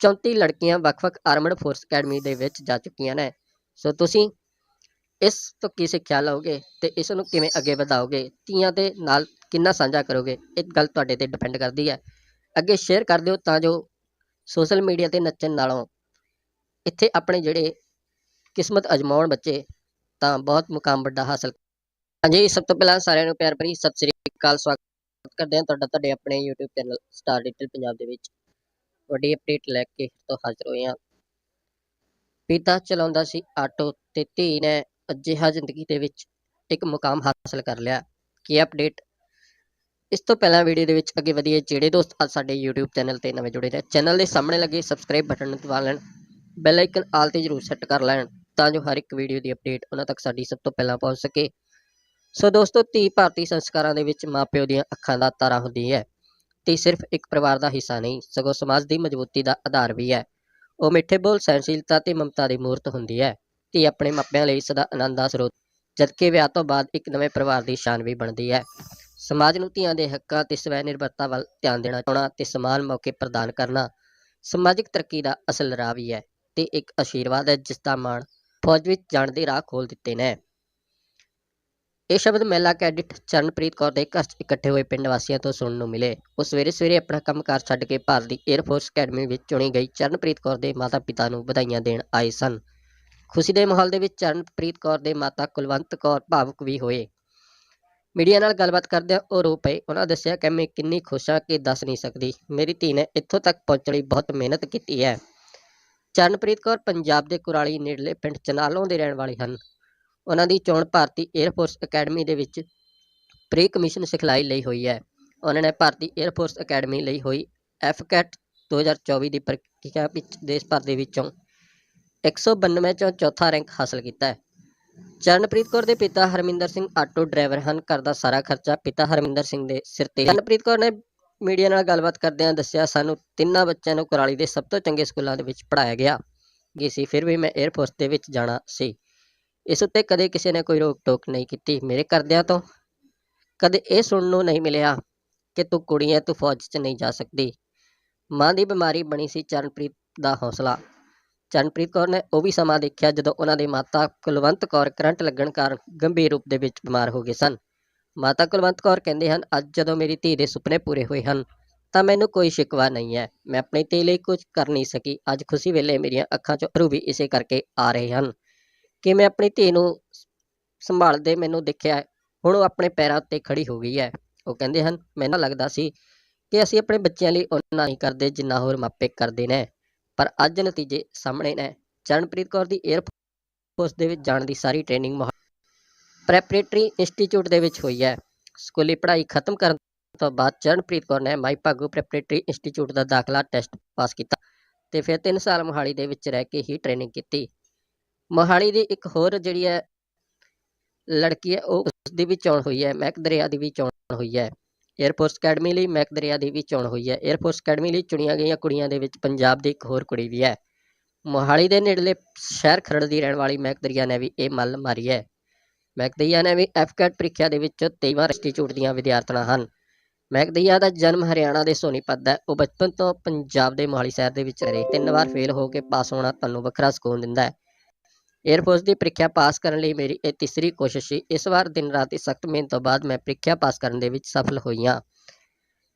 34 ਲੜਕੀਆਂ ਵੱਖ-ਵੱਖ ਆਰਮਡ ਫੋਰਸ ਅਕੈਡਮੀ ਦੇ ਵਿੱਚ ਜਾ ਚੁੱਕੀਆਂ ਨੇ। ਸੋ ਤੁਸੀਂ ਇਸ ਤੋਂ ਕੀ ਸਿੱਖਿਆ ਲਓਗੇ ਤੇ ਇਸ ਨੂੰ ਕਿਵੇਂ ਅੱਗੇ ਵਧਾਓਗੇ? ਤੀਆਂ ਦੇ ਨਾਲ ਕਿੰਨਾ ਸਾਂਝਾ ਕਰੋਗੇ? ਇਹ ਗੱਲ ਤੁਹਾਡੇ ਤੇ ਡਿਪੈਂਡ ਕਰਦੀ ਹੈ। ਅੱਗੇ ਸ਼ੇਅਰ ਕਰ ਦਿਓ ਤਾਂ ਜੋ ਸੋਸ਼ਲ ਮੀਡੀਆ ਤੇ ਨੱਚਣ ਨਾਲੋਂ ਇੱਥੇ ਆਪਣੇ ਜਿਹੜੇ ਕਿਸਮਤ ਅਜਮਾਉਣ ਬੱਚੇ ਤਾਂ ਬਹੁਤ ਮੁਕਾਮ ਵੱਡਾ ਹਾਸਲ ਹਾਂਜੀ, ਸਭ ਤੋਂ ਪਹਿਲਾਂ ਸਾਰਿਆਂ ਨੂੰ ਪਿਆਰ ਭਰੀ ਸਤਿ ਸ੍ਰੀ ਅਕਾਲ ਸਵਾਗਤ ਕਰਦੇ ਹਾਂ ਤੁਹਾਡਾ, ਤੁਹਾਡੇ ਆਪਣੇ YouTube channel star digital Punjab ਦੇ ਵਿੱਚ। ਵੱਡੀ ਅਪਡੇਟ ਲੈ ਕੇ ਤੋਂ ਹਾਜ਼ਰ ਹੋਏ ਹਾਂ। ਪਿਤਾ ਚਲਾਉਂਦਾ ਸੀ ਆਟੋ ਤੇ ਧੀ ਨੇ ਅਜਿਹਾ ਜ਼ਿੰਦਗੀ ਦੇ ਵਿੱਚ ਇੱਕ ਮੁਕਾਮ ਹਾਸਲ ਕਰ ਲਿਆ। ਕੀ ਅਪਡੇਟ ਇਸ ਤੋਂ ਪਹਿਲਾਂ ਵੀਡੀਓ ਦੇ ਵਿੱਚ ਅੱਗੇ ਵਧੀਏ ਜਿਹੜੇ ਦੋਸਤ ਅੱਜ ਸਾਡੇ YouTube ਚੈਨਲ ਤੇ ਨਵੇਂ ਜੁੜੇ ਨੇ ਚੈਨਲ ਦੇ ਸਾਹਮਣੇ ਲੱਗੇ ਸਬਸਕ੍ਰਾਈਬ ਬਟਨ ਨੂੰ ਦਬਾ ਲੈਣ ਬੈਲ ਆਈਕਨ ਆਲ ਤੇ ਜ਼ਰੂਰ ਸੈੱਟ ਕਰ ਲੈਣ, ਤਾਂ ਜੋ ਹਰ ਇੱਕ ਵੀਡੀਓ ਦੀ ਅਪਡੇਟ ਉਹਨਾਂ ਤੱਕ ਸਾਡੀ ਸਭ ਤੋਂ ਪਹਿਲਾਂ ਪਹੁੰਚ ਸਕੇ। ਸੋ ਦੋਸਤੋ, ਧੀ ਭਾਰਤੀ ਸੰਸਕਾਰਾਂ ਦੇ ਵਿੱਚ ਮਾਪਿਓ ਦੀਆਂ ਅੱਖਾਂ ਦਾ ਤਾਰਾ ਹੁੰਦੀ ਹੈ। ਧੀ ਸਿਰਫ ਇੱਕ ਪਰਿਵਾਰ ਦਾ ਹਿੱਸਾ ਨਹੀਂ, ਸਗੋਂ ਸਮਾਜ ਦੀ ਮਜ਼ਬੂਤੀ ਦਾ ਆਧਾਰ ਵੀ ਹੈ। ਉਹ ਮਿੱਠੇ ਬੋਲ, ਸਹਿਣਸ਼ੀਲਤਾ ਤੇ ਮਮਤਾ ਦੀ ਮੂਰਤ ਹੁੰਦੀ ਹੈ। ਧੀ ਆਪਣੇ ਮਾਪਿਆਂ ਲਈ ਸਦਾ ਆਨੰਦ ਦਾ ਸਰੋਤ, ਜਦਕਿ ਵਿਆਹ ਤੋਂ ਬਾਅਦ ਇੱਕ ਨਵੇਂ ਪਰਿਵਾਰ ਦੀ ਸ਼ਾਨ ਵੀ ਬਣਦੀ ਹੈ। ਸਮਾਜ ਨੂੰ ਧੀਆਂ ਦੇ ਹੱਕਾਂ ਤੇ ਸਵੈ ਨਿਰਭਰਤਾ ਵੱਲ ਧਿਆਨ ਦੇਣਾ ਚਾਹਣਾ ਤੇ ਸਮਾਨ ਮੌਕੇ ਪ੍ਰਦਾਨ ਕਰਨਾ ਸਮਾਜਿਕ ਤਰੱਕੀ ਦਾ ਅਸਲ ਰਾਹ ਵੀ ਹੈ ਤੇ ਇੱਕ ਆਸ਼ੀਰਵਾਦ ਹੈ ਜਿਸ ਦਾ ਮਾਣ ਫੌਜ ਵਿੱਚ ਜਾਣ ਦੇ ਰਾਹ ਖੋਲ ਦਿੱਤੇ ਨੇ। ਇਹ ਸ਼ਬਦ ਮਹਿਲਾ ਕੈਡਿਟ ਚਰਨਪ੍ਰੀਤ ਕੌਰ ਦੇ ਘਰ 'ਚ ਇਕੱਠੇ ਹੋਏ ਪਿੰਡ ਵਾਸੀਆਂ ਤੋਂ ਸੁਣਨ ਨੂੰ ਮਿਲੇ। ਉਹ ਸਵੇਰੇ ਸਵੇਰੇ ਆਪਣਾ ਕੰਮਕਾਰ ਛੱਡ ਕੇ ਭਾਰਤ ਦੀ 에ਅਰ ਫੋਰਸ ਅਕੈਡਮੀ ਵਿੱਚ ਚੁਣੀ ਗਈ ਚਰਨਪ੍ਰੀਤ ਕੌਰ ਦੇ ਮਾਤਾ-ਪਿਤਾ ਨੂੰ ਵਧਾਈਆਂ ਦੇਣ ਆਏ ਸਨ। ਖੁਸ਼ੀ ਦੇ ਮਾਹੌਲ ਦੇ ਵਿੱਚ ਚਰਨਪ੍ਰੀਤ ਕੌਰ ਦੇ ਮਾਤਾ ਕੁਲਵੰਤ ਕੌਰ ਭਾਵੁਕ ਵੀ ਹੋਏ। ਮੀਡੀਆ ਨਾਲ ਗੱਲਬਾਤ ਕਰਦਿਆਂ ਉਹ ਰੋ ਪਏ। ਉਹਨਾਂ ਦੱਸਿਆ ਕਿ ਮੈਂ ਕਿੰਨੀ ਖੁਸ਼ ਹਾਂ ਕਿ ਦੱਸ ਨਹੀਂ ਸਕਦੀ। ਮੇਰੀ ਧੀ ਨੇ ਇੱਥੋਂ ਤੱਕ ਪਹੁੰਚਣ ਲਈ ਬਹੁਤ ਮਿਹਨਤ ਕੀਤੀ ਹੈ। ਚਰਨਪ੍ਰੀਤ ਕੌਰ ਪੰਜਾਬ ਦੇ ਕੁਰਾਲੀ ਨੇੜਲੇ ਪਿੰਡ ਚਨਾਲੋਂ ਦੇ ਰਹਿਣ ਵਾਲੇ ਹਨ। ਉਹਨਾਂ ਦੀ ਚੋਣ ਭਾਰਤੀ 에ਅਰ ਅਕੈਡਮੀ ਦੇ ਵਿੱਚ ਪ੍ਰੀ ਕਮਿਸ਼ਨ ਸਿਖਲਾਈ ਲਈ ਹੋਈ ਹੈ। ਉਹਨਾਂ ਨੇ ਭਾਰਤੀ 에ਅਰ ਅਕੈਡਮੀ ਲਈ ਹੋਈ ਐਫਕੈਟ 2024 ਦੀ ਪ੍ਰੀਖਿਆ ਵਿੱਚ ਦੇਸ਼ ਭਰ ਦੇ ਵਿੱਚੋਂ 192 ਚੋਂ ਚੌਥਾ ਰੈਂਕ ਹਾਸਲ ਕੀਤਾ ਹੈ। ਚਰਨਪ੍ਰੀਤ ਕੌਰ ਦੇ ਪਿਤਾ ਹਰਮਿੰਦਰ ਸਿੰਘ ਆਟੋ ਡਰਾਈਵਰ ਹਨ। ਘਰ ਦਾ ਸਾਰਾ ਖਰਚਾ ਪਿਤਾ ਹਰਮਿੰਦਰ ਸਿੰਘ ਦੇ ਸਿਰ ਤੇ। ਚਰਨਪ੍ਰੀਤ ਕੌਰ ਨੇ ਮੀਡੀਆ ਨਾਲ ਗੱਲਬਾਤ ਕਰਦਿਆਂ ਦੱਸਿਆ, ਸਾਨੂੰ ਤਿੰਨਾਂ ਬੱਚਿਆਂ ਨੂੰ ਕੁਰਾਲੀ ਦੇ ਸਭ ਤੋਂ ਚੰਗੇ ਸਕੂਲਾਂ ਦੇ ਵਿੱਚ ਪੜਾਇਆ ਗਿਆ। ਗਈ ਸੀ, ਫਿਰ ਵੀ ਮੈਂ 에ਅਰ ਦੇ ਵਿੱਚ ਜਾਣਾ ਸੀ। ਇਸ ਉੱਤੇ ਕਦੇ ਕਿਸੇ ਨੇ ਕੋਈ ਰੋਕ ਟੋਕ ਨਹੀਂ ਕੀਤੀ, ਮੇਰੇ ਘਰਦਿਆਂ ਤੋਂ। ਕਦੇ ਇਹ ਸੁਣਨ ਨੂੰ ਨਹੀਂ ਮਿਲਿਆ ਕਿ ਤੂੰ ਕੁੜੀ ਹੈ ਤੂੰ ਫੌਜ 'ਚ ਨਹੀਂ ਜਾ ਸਕਦੀ। ਮਾਂ ਦੀ ਬਿਮਾਰੀ ਬਣੀ ਸੀ ਚਰਨਪ੍ਰੀਤ ਦਾ ਹੌਸਲਾ। ਚਰਨਪ੍ਰੀਤ ਕੌਰ ਨੇ ਉਹ ਵੀ ਸਮਾਂ ਦੇਖਿਆ ਜਦੋਂ ਉਹਨਾਂ ਦੀ ਮਾਤਾ ਕੁਲਵੰਤ ਕੌਰ ਕਰੰਟ ਲੱਗਣ ਕਾਰਨ ਗੰਭੀਰ ਰੂਪ ਦੇ ਵਿੱਚ ਬਿਮਾਰ ਹੋ ਗਏ ਸਨ। ਮਾਤਾ ਕੁਲਵੰਤ ਕੌਰ ਕਹਿੰਦੇ ਹਨ, ਅੱਜ ਜਦੋਂ ਮੇਰੀ ਧੀ ਦੇ ਸੁਪਨੇ ਪੂਰੇ ਹੋਏ ਹਨ, ਤਾਂ ਮੈਨੂੰ ਕੋਈ ਸ਼ਿਕਵਾ ਨਹੀਂ ਹੈ। ਮੈਂ ਆਪਣੀ ਧੀ ਲਈ ਕੁਝ ਕਰ ਨਹੀਂ ਸਕੀ। ਅੱਜ ਖੁਸ਼ੀ ਵੇਲੇ ਮੇਰੀਆਂ ਅੱਖਾਂ 'ਚੋਂ ਅਥਰੂ ਵੀ ਇਸੇ ਕਰਕੇ ਆ ਰਹੇ ਹਨ। ਕਿ ਮੈਂ ਆਪਣੀ ਧੀ ਨੂੰ ਸੰਭਾਲਦੇ ਮੈਨੂੰ ਦੇਖਿਆ ਹੁਣ ਉਹ ਆਪਣੇ ਪੈਰਾਂ ਉੱਤੇ ਖੜੀ ਹੋ ਗਈ ਹੈ। ਉਹ ਕਹਿੰਦੇ ਹਨ, ਮੈਨੂੰ ਲੱਗਦਾ ਸੀ ਕਿ ਅਸੀਂ ਆਪਣੇ ਬੱਚਿਆਂ ਲਈ ਉਹਨਾਂ ਨਹੀਂ ਕਰਦੇ ਜਿੰਨਾ ਹੋਰ ਮਾਪੇ ਕਰਦੇ ਨੇ। ਪਰ ਅੱਜ ਨਤੀਜੇ ਸਾਹਮਣੇ ਨੇ। ਚਰਨਪ੍ਰੀਤ ਕੌਰ ਦੀ 에ਅਰ ਫੋਰਸ ਦੇ ਵਿੱਚ ਜਾਣ ਦੀ ਸਾਰੀ ਟ੍ਰੇਨਿੰਗ ਪ੍ਰੈਪਰੇਟਰੀ ਇੰਸਟੀਚਿਊਟ ਦੇ ਵਿੱਚ ਹੋਈ ਹੈ। ਸਕੂਲੀ ਪੜ੍ਹਾਈ ਖਤਮ ਕਰਨ ਤੋਂ ਬਾਅਦ ਚਰਨਪ੍ਰੀਤ ਕੌਰ ਨੇ ਮਾਈ ਭਾਗੂ ਪ੍ਰੈਪਰੇਟਰੀ ਇੰਸਟੀਚਿਊਟ ਦਾ ਦਾਖਲਾ ਟੈਸਟ ਪਾਸ ਕੀਤਾ ਤੇ ਫਿਰ 3 ਸਾਲ ਮੋਹਾਲੀ ਦੇ ਵਿੱਚ ਰਹਿ ਕੇ ਹੀ ਟ੍ਰੇਨਿੰਗ ਕੀਤੀ। ਮੋਹਾਲੀ ਦੀ ਇੱਕ ਹੋਰ ਜਿਹੜੀ ਹੈ ਲੜਕੀ ਹੈ, ਉਹ ਉਸ ਦੀ ਵੀ ਚੋਣ ਹੋਈ ਹੈ, ਮਹਿਕ ਦਰਿਆ ਦੀ ਵੀ ਚੋਣ ਹੋਈ ਹੈ। 에ਅਰ ਫੋਰਸ ਅਕੈਡਮੀ ਲਈ ਮਹਿਕ ਦਰਿਆ ਦੀ ਵੀ ਚੋਣ ਹੋਈ ਹੈ। 에ਅਰ ਫੋਰਸ ਅਕੈਡਮੀ ਲਈ ਚੁਣੀਆਂ ਗਈਆਂ ਕੁੜੀਆਂ ਦੇ ਵਿੱਚ ਪੰਜਾਬ ਦੀ ਇੱਕ ਹੋਰ ਕੁੜੀ ਵੀ ਹੈ। ਮੋਹਾਲੀ ਦੇ ਨੇੜਲੇ ਸ਼ਹਿਰ ਖਰੜ ਦੀ ਰਹਿਣ ਵਾਲੀ ਮਹਿਕ ਦਰਿਆ ਨੇ ਵੀ ਇਹ ਮੱਲ ਮਾਰੀ ਹੈ। ਮੈਕ ਦਰਿਆ ਨੇ ਵੀ ਐਫਕੈਟ ਪ੍ਰੀਖਿਆ ਦੇ ਵਿੱਚ 23ਵਾਂ ਇੰਸਟੀਚਿਊਟ ਦੀਆਂ ਵਿਦਿਆਰਥਣਾਂ ਹਨ। ਮੈਕ ਦਰਿਆ ਦਾ ਜਨਮ ਹਰਿਆਣਾ ਦੇ ਸੋਨੀਪਤ ਦਾ ਹੈ। ਉਹ ਬਚਪਨ ਤੋਂ ਪੰਜਾਬ ਦੇ ਮੋਹਾਲੀ ਸ਼ਹਿਰ ਦੇ ਵਿੱਚ ਰਹੇ। ਤਿੰਨ ਵਾਰ ਫੇਲ ਹੋ ਕੇ ਪਾਸ ਹੋਣਾ ਤੁਹਾਨੂੰ ਵੱਖਰਾ ਸਕੂਨ ਦਿੰਦਾ ਹੈ। ਏਅਰਫੋਰਸ ਦੀ ਪ੍ਰੀਖਿਆ ਪਾਸ ਕਰਨ ਲਈ ਮੇਰੀ ਇਹ ਤੀਸਰੀ ਕੋਸ਼ਿਸ਼ ਸੀ। ਇਸ ਵਾਰ ਦਿਨ ਰਾਤ ਦੀ ਸਖਤ ਮਿਹਨਤ ਤੋਂ ਬਾਅਦ ਮੈਂ ਪ੍ਰੀਖਿਆ ਪਾਸ ਕਰਨ ਦੇ ਵਿੱਚ ਸਫਲ ਹੋਈ ਹਾਂ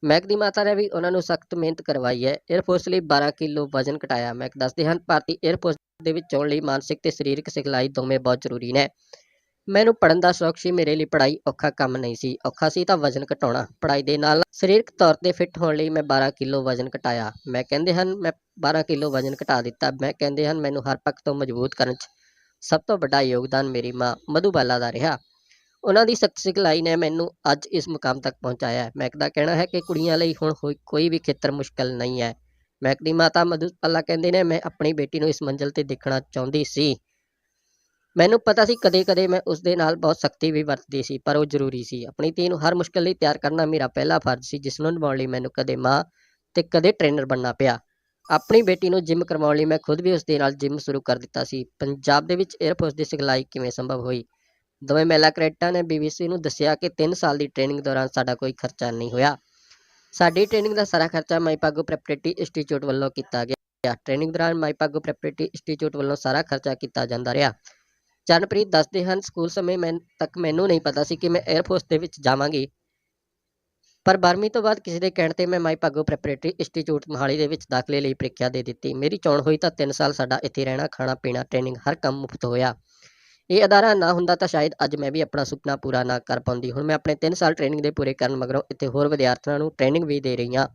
ਮਹਿਕ ਦੀ ਮਾਤਾ ਨੇ ਵੀ ਉਹਨਾਂ ਨੂੰ ਸਖਤ ਮਿਹਨਤ ਕਰਵਾਈ ਹੈ। ਏਅਰਫੋਰਸ ਲਈ 12 ਕਿਲੋ ਵਜ਼ਨ ਘਟਾਇਆ। ਮਹਿਕ ਦੱਸਦੇ ਹਨ, ਭਾਰਤੀ ਏਅਰਫੋਰਸ ਦੇ ਵਿੱਚ ਚੋਣ ਲਈ ਮਾਨਸਿਕ ਤੇ ਸਰੀਰਕ ਸਿਖਲਾਈ ਦੋਵੇਂ ਬਹੁਤ ਜ਼ਰੂਰੀ ਨੇ। ਮੈਨੂੰ ਪੜਨ ਦਾ ਸ਼ੌਕ ਸੀ, ਮੇਰੇ ਲਈ ਪੜ੍ਹਾਈ ਔਖਾ ਕੰਮ ਨਹੀਂ ਸੀ। ਔਖਾ ਸੀ ਤਾਂ ਵਜ਼ਨ ਘਟਾਉਣਾ। ਪੜ੍ਹਾਈ ਦੇ ਨਾਲ ਸਰੀਰਕ ਤੌਰ ਤੇ ਫਿੱਟ ਹੋਣ ਲਈ ਮੈਂ 12 ਕਿਲੋ ਵਜ਼ਨ ਘਟਾਇਆ। ਮੈਂ ਕਹਿੰਦੇ ਹਨ, ਮੈਂ 12 ਕਿਲੋ ਵਜ਼ਨ ਘਟਾ ਦਿੱਤਾ। ਮੈਂ ਕਹਿੰਦੇ ਹਨ, ਮੈਨੂੰ ਹਰ ਪੱਖ ਤੋਂ ਮਜ਼ਬੂਤ ਕਰਨ 'ਚ ਸਭ ਤੋਂ ਵੱਡਾ ਯੋਗਦਾਨ ਮੇਰੀ ਮਾਂ ਮਧੂਬਾਲਾ ਦਾ ਰਿਹਾ। ਉਹਨਾਂ ਦੀ ਸਖਤ ਸਿਖਲਾਈ ਨੇ ਮੈਨੂੰ ਅੱਜ ਇਸ ਮੁਕਾਮ ਤੱਕ ਪਹੁੰਚਾਇਆ ਹੈ। ਮੈਕ ਦਾ ਕਹਿਣਾ ਹੈ ਕਿ ਕੁੜੀਆਂ ਲਈ ਹੁਣ ਹੋਈ ਕੋਈ ਵੀ ਖੇਤਰ ਮੁਸ਼ਕਲ ਨਹੀਂ ਹੈ। ਮੈਕ ਦੀ ਮਾਤਾ ਮਧੂਬਾਲਾ ਕਹਿੰਦੇ ਨੇ, ਮੈਂ ਆਪਣੀ ਬੇਟੀ ਨੂੰ ਇਸ ਮੰਜ਼ਿਲ ਤੇ ਦੇਖਣਾ ਚਾਹੁੰਦੀ ਸੀ। ਮੈਨੂੰ ਪਤਾ ਸੀ ਕਦੇ-ਕਦੇ ਮੈਂ ਉਸ ਦੇ ਨਾਲ ਬਹੁਤ ਸਖਤੀ ਵੀ ਵਰਤਦੀ ਸੀ, ਪਰ ਉਹ ਜ਼ਰੂਰੀ ਸੀ। ਆਪਣੀ ਧੀ ਨੂੰ ਹਰ ਮੁਸ਼ਕਲ ਲਈ ਤਿਆਰ ਕਰਨਾ ਮੇਰਾ ਪਹਿਲਾ ਫਰਜ਼ ਸੀ, ਜਿਸ ਨੂੰ ਨਿਭਾਉਣ ਲਈ ਮੈਨੂੰ ਕਦੇ ਮਾਂ ਤੇ ਕਦੇ ਟ੍ਰੇਨਰ ਬਣਨਾ ਪਿਆ। ਆਪਣੀ ਬੇਟੀ ਨੂੰ ਜਿਮ ਕਰਵਾਉਣ ਲਈ ਮੈਂ ਖੁਦ ਵੀ ਉਸ ਦੇ ਨਾਲ ਜਿਮ ਸ਼ੁਰੂ ਕਰ ਦਿੱਤਾ ਸੀ। ਪੰਜਾਬ ਦੇ ਵਿੱਚ 에ਅਰਫੋਰਸ ਦੀ ਸਿਖਲਾਈ ਕਿਵੇਂ ਸੰਭਵ ਹੋਈ? ਦੋਵੇਂ ਮਹਿਲਾ ਕੈਡਿਟਾਂ ਨੇ ਬੀਬੀਸੀ ਨੂੰ ਦੱਸਿਆ ਕਿ 3 ਸਾਲ ਦੀ ਟ੍ਰੇਨਿੰਗ ਦੌਰਾਨ ਸਾਡਾ ਕੋਈ ਖਰਚਾ ਨਹੀਂ ਹੋਇਆ। ਸਾਡੀ ਟ੍ਰੇਨਿੰਗ ਦਾ ਸਾਰਾ ਖਰਚਾ ਮਾਈਪਾਗੋ ਪ੍ਰੈਪਰੇਟਰੀ ਇੰਸਟੀਚਿਊਟ ਵੱਲੋਂ ਕੀਤਾ ਗਿਆ। ਟ੍ਰੇਨਿੰਗ ਦੌਰਾਨ ਮਾਈਪਾਗੋ ਪ੍ਰੈਪਰੇਟਰੀ ਇੰਸਟੀਚਿਊਟ ਵੱਲੋਂ ਸਾਰਾ ਖਰਚਾ ਕੀਤਾ ਜਾਂਦਾ ਰਿਹਾ। ਚਰਨਪ੍ਰੀਤ ਦੱਸਦੇ ਹਨ, ਸਕੂਲ ਸਮੇਂ ਮੈਂ ਤੱਕ ਮੈਨੂੰ ਨਹੀਂ ਪਤਾ ਸੀ ਕਿ ਮੈਂ 에ਅਰਫੋਰਸ ਦੇ ਵਿੱਚ ਜਾਵਾਂਗੀ। ਪਰ 12ਵੀਂ ਤੋਂ ਬਾਅਦ ਕਿਸੇ ਦੇ ਕਹਿਣ ਤੇ ਮੈਂ ਮਾਈ ਭਾਗੋ ਪ੍ਰੈਪਰੇਟਰੀ ਇੰਸਟੀਚਿਊਟ ਮੋਹਾਲੀ ਦੇ ਵਿੱਚ ਦਾਖਲੇ ਲਈ ਪ੍ਰੀਖਿਆ ਦੇ ਦਿੱਤੀ। ਮੇਰੀ ਚੋਣ ਹੋਈ ਤਾਂ 3 ਸਾਲ ਸਾਡਾ ਇੱਥੇ ਰਹਿਣਾ, ਖਾਣਾ, ਪੀਣਾ ਟ੍ਰੇਨਿੰਗ ਹਰ ਕੰਮ ਮੁਫਤ ਹੋਇਆ। ਇਹ ਅਦਾਰਾ ਨਾ ਹੁੰਦਾ ਤਾਂ ਸ਼ਾਇਦ ਅੱਜ ਮੈਂ ਵੀ ਆਪਣਾ ਸੁਪਨਾ ਪੂਰਾ ਨਾ ਕਰ ਪਾਉਂਦੀ। ਹੁਣ ਮੈਂ ਆਪਣੇ 3 ਸਾਲ ਟ੍ਰੇਨਿੰਗ ਦੇ ਪੂਰੇ ਕਰਨ ਮਗਰੋਂ ਇੱਥੇ ਹੋਰ ਵਿਦਿਆਰਥੀਆਂ ਨੂੰ ਟ੍ਰੇਨਿੰਗ ਵੀ ਦੇ ਰਹੀ ਹਾਂ।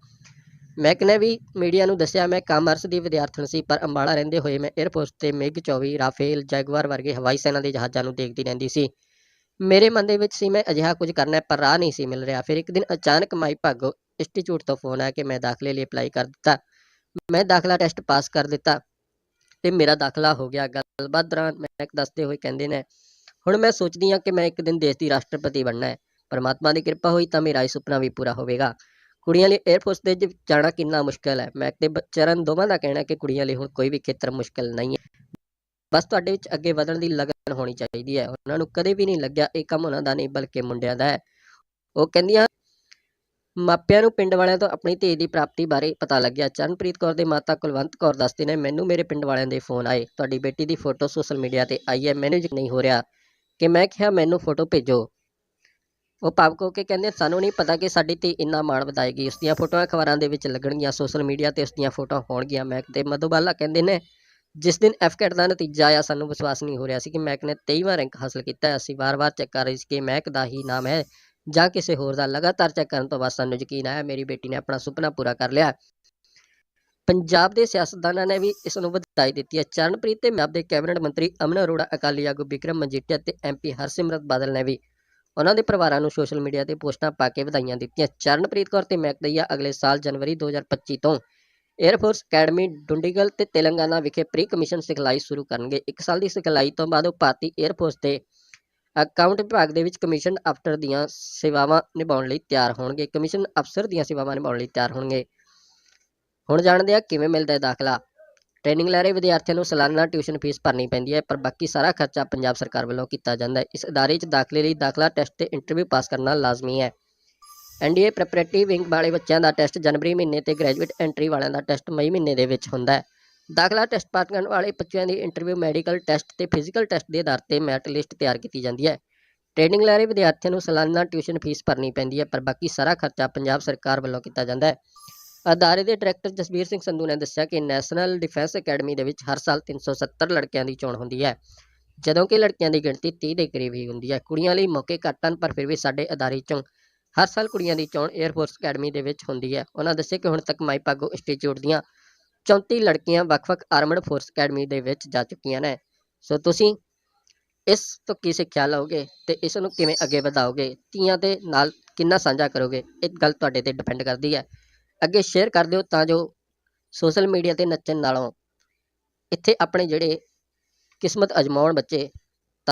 ਮੈਕ ਨੇ ਵੀ ਮੀਡੀਆ ਨੂੰ ਦੱਸਿਆ, ਮੈਂ ਕਾਮਰਸ ਦੀ ਵਿਦਿਆਰਥਣ ਸੀ, ਪਰ ਅੰਬਾਲਾ ਰਹਿੰਦੇ ਹੋਏ ਮੈਂ 에ਅਰਫੋਰਸ ਤੇ ਮਿਗ 24 ਰਾਫੇਲ ਜੈਗਵਾਰ ਵਰਗੇ ਹਵਾਈ ਸੈਨਾ ਦੇ ਜਹਾਜ਼ਾਂ ਨੂੰ ਦੇਖਦੀ ਰਹਿੰਦੀ ਸੀ। ਮੇਰੇ ਮਨ ਦੇ ਵਿੱਚ ਸੀ ਮੈਂ ਅਜਿਹਾ ਕੁਝ ਕਰਨਾ ਹੈ, ਪਰ ਰਾਹ ਨਹੀਂ ਸੀ ਮਿਲ ਰਿਹਾ। ਫਿਰ ਇੱਕ ਦਿਨ ਅਚਾਨਕ ਮਾਈ ਭਾਗੋ ਇੰਸਟੀਚਿਊਟ ਤੋਂ ਫੋਨ ਆਇਆ ਕਿ ਮੈਂ ਦਾਖਲੇ ਲਈ ਅਪਲਾਈ ਕਰ ਦਿੱਤਾ। ਮੈਂ ਦਾਖਲਾ ਟੈਸਟ ਪਾਸ ਕਰ ਦਿੱਤਾ ਤੇ ਮੇਰਾ ਦਾਖਲਾ ਹੋ ਗਿਆ। ਗੱਲਬਾਤ ਦੌਰਾਨ ਮੈਕ ਦੱਸਦੇ ਹੋਏ ਕਹਿੰਦੇ ਨੇ ਹੁਣ ਮੈਂ ਸੋਚਦੀ ਹਾਂ ਕਿ ਮੈਂ ਇੱਕ ਦਿਨ ਦੇਸ਼ ਦੀ ਰਾਸ਼ਟਰਪਤੀ ਬਣਨਾ ਹੈ। ਪਰਮਾਤਮਾ ਦੀ ਕਿਰਪਾ ਹੋਈ ਤਾਂ ਮੇਰਾ ਇਹ ਸੁਪਨਾ ਵੀ ਪੂਰਾ ਹੋਵੇਗਾ। ਕੁੜੀਆਂ ਲਈ 에ਅਰਫੋਰਸ ਦੇ ਵਿੱਚ ਜਾਣਾ ਕਿੰਨਾ ਮੁਸ਼ਕਲ ਹੈ? ਮੈਂ ਤੇ ਚਰਨ ਦੋਵਾਂ ਦਾ ਕਹਿਣਾ ਕਿ ਕੁੜੀਆਂ ਲਈ ਹੁਣ ਕੋਈ ਵੀ ਖੇਤਰ ਮੁਸ਼ਕਲ ਨਹੀਂ ਹੈ। ਬਸ ਤੁਹਾਡੇ ਵਿੱਚ ਅੱਗੇ ਵਧਣ ਦੀ ਲਗਨ ਹੋਣੀ ਚਾਹੀਦੀ ਹੈ। ਉਹਨਾਂ ਨੂੰ ਕਦੇ ਵੀ ਨਹੀਂ ਲੱਗਿਆ ਇਹ ਕੰਮ ਉਹਨਾਂ ਦਾ ਨਹੀਂ, ਬਲਕਿ ਮੁੰਡਿਆਂ ਦਾ ਹੈ। ਉਹ ਕਹਿੰਦੀਆਂ, ਮਾਪਿਆਂ ਨੂੰ ਪਿੰਡ ਵਾਲਿਆਂ ਤੋਂ ਆਪਣੀ ਧੀ ਦੀ ਪ੍ਰਾਪਤੀ ਬਾਰੇ ਪਤਾ ਲੱਗਿਆ। ਚਰਨਪ੍ਰੀਤ ਕੌਰ ਦੇ ਮਾਤਾ ਕੁਲਵੰਤ ਕੌਰ ਦੱਸਦੇ ਨੇ, ਮੈਨੂੰ ਮੇਰੇ ਪਿੰਡ ਵਾਲਿਆਂ ਦੇ ਫੋਨ ਆਏ। ਤੁਹਾਡੀ ਬੇਟੀ ਦੀ ਫੋਟੋ ਸੋਸ਼ਲ ਮੀਡੀਆ ਤੇ ਆਈ ਹੈ ਮੈਨੂੰ ਯਕੀਨ ਨਹੀਂ ਹੋ ਰਿਹਾ। ਕਿ ਮੈਂ ਕਿਹਾ, ਮੈਨੂੰ ਫੋਟੋ ਭੇਜੋ। ਉਹ ਭਾਵਕ ਹੋ ਕੇ ਕਹਿੰਦੇ, ਸਾਨੂੰ ਨਹੀਂ ਪਤਾ ਕਿ ਸਾਡੀ ਧੀ ਇੰਨਾ ਮਾਣ ਵਧਾਏਗੀ। ਉਸ ਦੀਆਂ ਫੋਟੋਆਂ ਅਖਬਾਰਾਂ ਦੇ ਵਿੱਚ ਲੱਗਣਗੀਆਂ, ਸੋਸ਼ਲ ਮੀਡੀਆ ਤੇ ਉਸ ਦੀਆਂ ਫੋਟੋਆਂ ਹੋਣਗੀਆਂ। ਮੈਕ ਤੇ ਮਧੂਬਾਲਾ ਕਹਿੰਦੇ ਨੇ ਜਿਸ ਦਿਨ ਐਫਕੈਟ ਦਾ ਨਤੀਜਾ ਆਇਆ, ਸਾਨੂੰ ਵਿਸ਼ਵਾਸ ਨਹੀਂ ਹੋ ਰਿਹਾ ਸੀ ਕਿ ਮੈਕ ਨੇ 23ਵਾਂ ਰੈਂਕ ਹਾਸਲ ਕੀਤਾ ਅਸੀਂ ਵਾਰ-ਵਾਰ ਚੈੱਕ ਕਰ ਰਹੇ ਸੀ ਕਿ ਮੈਕ ਦਾ ਹੀ ਨਾਮ ਹੈ ਜਾਂ ਕਿਸੇ ਹੋਰ ਦਾ। ਲਗਾਤਾਰ ਚੈੱਕ ਕਰਨ ਤੋਂ ਬਾਅਦ ਸਾਨੂੰ ਯਕੀਨ ਆਇਆ, ਮੇਰੀ ਬੇਟੀ ਨੇ ਆਪਣਾ ਸੁਪਨਾ ਪੂਰਾ ਕਰ ਲਿਆ। ਪੰਜਾਬ ਦੇ ਸਿਆਸਤਦਾਨਾਂ ਨੇ ਵੀ ਇਸ ਨੂੰ ਵਧਾਈ ਦਿੱਤੀ ਹੈ। ਚਰਨਪ੍ਰੀਤ ਤੇ ਮੈਪ ਦੇ ਕੈਬਨਿਟ ਮੰਤਰੀ ਅਮਨ ਅਰੋੜਾ, ਅਕਾਲੀ ਆਗੂ ਬਿਕਰਮ ਮਜੀਠੀਆ ਤੇ ਐਮਪੀ ਹਰਸਿਮਰਤ ਬਾਦਲ ਨੇ ਵੀ ਉਹਨਾਂ ਦੇ ਪਰਿਵਾਰਾਂ ਨੂੰ ਸੋਸ਼ਲ ਮੀਡੀਆ ਤੇ ਪੋਸਟਾਂ ਪਾ ਕੇ ਵਧਾਈਆਂ ਦਿੱਤੀਆਂ। ਚਰਨਪ੍ਰੀਤ ਕੌਰ ਤੇ ਮੈਕਦਈਆ ਅਗਲੇ ਸਾਲ ਜਨਵਰੀ 2025 ਤੋਂ 에ਅਰਫੋਰਸ ਅਕੈਡਮੀ ਡੁੰਡੀਗਲ ਤੇ ਤੇਲੰਗਾਨਾ ਵਿਖੇ ਪ੍ਰੀ ਕਮਿਸ਼ਨ ਸਿਖਲਾਈ ਸ਼ੁਰੂ ਕਰਨਗੇ। ਇੱਕ ਸਾਲ ਦੀ ਸਿਖਲਾਈ ਤੋਂ ਬਾਅਦ ਉਹ ਭਾਰਤੀ 에ਅਰਫੋਰਸ ਦੇ ਅਕਾਊਂਟ ਵਿਭਾਗ ਦੇ ਵਿੱਚ ਕਮਿਸ਼ਨ ਅਫਸਰ ਦੀਆਂ ਸੇਵਾਵਾਂ ਨਿਭਾਉਣ ਲਈ ਤਿਆਰ ਹੋਣਗੇ। ਕਮਿਸ਼ਨ ਅਫਸਰ ਦੀਆਂ ਸੇਵਾਵਾਂ ਨਿਭਾਉਣ ਲਈ ਤਿਆਰ ਹੋਣਗੇ। ਹੁਣ ਜਾਣਦੇ ਆ ਕਿਵੇਂ ਮਿਲਦਾ ਹੈ ਦਾਖਲਾ। ਟ੍ਰੇਨਿੰਗ ਲੈ ਰਹੇ ਵਿਦਿਆਰਥੀਆਂ ਨੂੰ ਸਾਲਾਨਾ ਟਿਊਸ਼ਨ ਫੀਸ ਭਰਨੀ ਪੈਂਦੀ ਹੈ, ਪਰ ਬਾਕੀ ਸਾਰਾ ਖਰਚਾ ਪੰਜਾਬ ਸਰਕਾਰ ਵੱਲੋਂ ਕੀਤਾ ਜਾਂਦਾ ਹੈ। ਇਸ ਅਦਾਰੇ 'ਚ ਦਾਖਲੇ ਲਈ ਦਾਖਲਾ ਟੈਸਟ ਤੇ ਇੰਟਰਵਿਊ ਪਾਸ ਕਰਨਾ ਲਾਜ਼ਮੀ ਹੈ। ਐਨਡੀਏ ਪ੍ਰੈਪਰੇਟਰੀ ਵਿੰਗ ਵਾਲੇ ਬੱਚਿਆਂ ਦਾ ਟੈਸਟ ਜਨਵਰੀ ਮਹੀਨੇ ਤੇ ਗ੍ਰੈਜੂਏਟ ਐਂਟਰੀ ਵਾਲਿਆਂ ਦਾ ਟੈਸਟ ਮਈ ਮਹੀਨੇ ਦੇ ਵਿੱਚ ਹੁੰਦਾ ਹੈ। ਦਾਖਲਾ ਟੈਸਟ ਪਾਸ ਕਰਨ ਵਾਲੇ ਬੱਚਿਆਂ ਦੀ ਇੰਟਰਵਿਊ ਮੈਡੀਕਲ ਟੈਸਟ ਤੇ ਫਿਜ਼ੀਕਲ ਟੈਸਟ ਦੇ ਆਧਾਰ ਤੇ ਮੈਟ ਲਿਸਟ ਤਿਆਰ ਕੀਤੀ ਜਾਂਦੀ ਹੈ। ਟ੍ਰੇਨਿੰਗ ਲੈ ਰਹੇ ਵਿਦਿਆਰਥੀਆਂ ਨੂੰ ਸਾਲਾਨਾ ਟਿਊਸ਼ਨ ਫੀਸ ਭਰਨੀ ਪੈਂਦੀ ਹੈ, ਪਰ ਬਾਕੀ ਸਾਰਾ ਖਰਚਾ ਪੰਜਾਬ ਸਰਕਾਰ ਵੱਲੋਂ ਕੀਤਾ ਜਾਂਦਾ ਹੈ। ਅਦਾਰੇ ਦੇ ਡਾਇਰੈਕਟਰ ਜਸਬੀਰ ਸਿੰਘ ਸੰਧੂ ਨੇ ਦੱਸਿਆ ਕਿ ਨੈਸ਼ਨਲ ਡਿਫੈਂਸ ਅਕੈਡਮੀ ਦੇ ਵਿੱਚ ਹਰ ਸਾਲ 370 ਲੜਕਿਆਂ ਦੀ ਚੋਣ ਹੁੰਦੀ ਹੈ। ਜਦੋਂ ਕਿ ਲੜਕੀਆਂ ਦੀ ਗਿਣਤੀ 30 ਦੇ ਕਰੀਬ ਹੀ ਹੁੰਦੀ ਹੈ। ਕੁੜੀਆਂ ਲਈ ਮੌਕੇ ਘੱਟ ਹਨ, ਪਰ ਫਿਰ ਵੀ ਸਾਡੇ ਅਦਾਰੇ 'ਚੋਂ ਹਰ ਸਾਲ ਕੁੜੀਆਂ ਦੀ ਚੋਣ 에ਅਰਫੋਰਸ ਅਕੈਡਮੀ ਦੇ ਵਿੱਚ ਹੁੰਦੀ ਹੈ। ਉਹਨਾਂ ਦੱਸਿਆ ਕਿ ਹੁਣ ਤੱਕ ਮਾਈ ਭਾਗੋ ਇੰਸਟੀਚਿਊਟ ਦੀਆਂ 34 ਲੜਕੀਆਂ ਵੱਖ-ਵੱਖ ਆਰਮਡ ਫੋਰਸ ਅਕੈਡਮੀ ਦੇ ਵਿੱਚ ਜਾ ਚੁੱਕੀਆਂ ਨੇ। ਸੋ ਤੁਸੀਂ ਇਸ ਤੋਂ ਕੀ ਸਿੱਖਿਆ ਲਓਗੇ ਤੇ ਇਸ ਨੂੰ ਕਿਵੇਂ ਅੱਗੇ ਵਧਾਓਗੇ? ਤੀਆਂ ਦੇ ਨਾਲ ਕਿੰਨਾ ਸਾਂਝਾ ਕਰੋਗੇ? ਇਹ ਗੱਲ ਤੁਹਾਡੇ ਤੇ ਡਿਪੈਂਡ ਕਰਦੀ ਹੈ। ਅੱਗੇ ਸ਼ੇਅਰ ਕਰ ਦਿਓ ਤਾਂ ਜੋ ਸੋਸ਼ਲ ਮੀਡੀਆ ਤੇ ਨੱਚਣ ਨਾਲੋਂ ਇੱਥੇ ਆਪਣੇ ਜਿਹੜੇ ਕਿਸਮਤ ਅਜਮਾਉਣ ਬੱਚੇ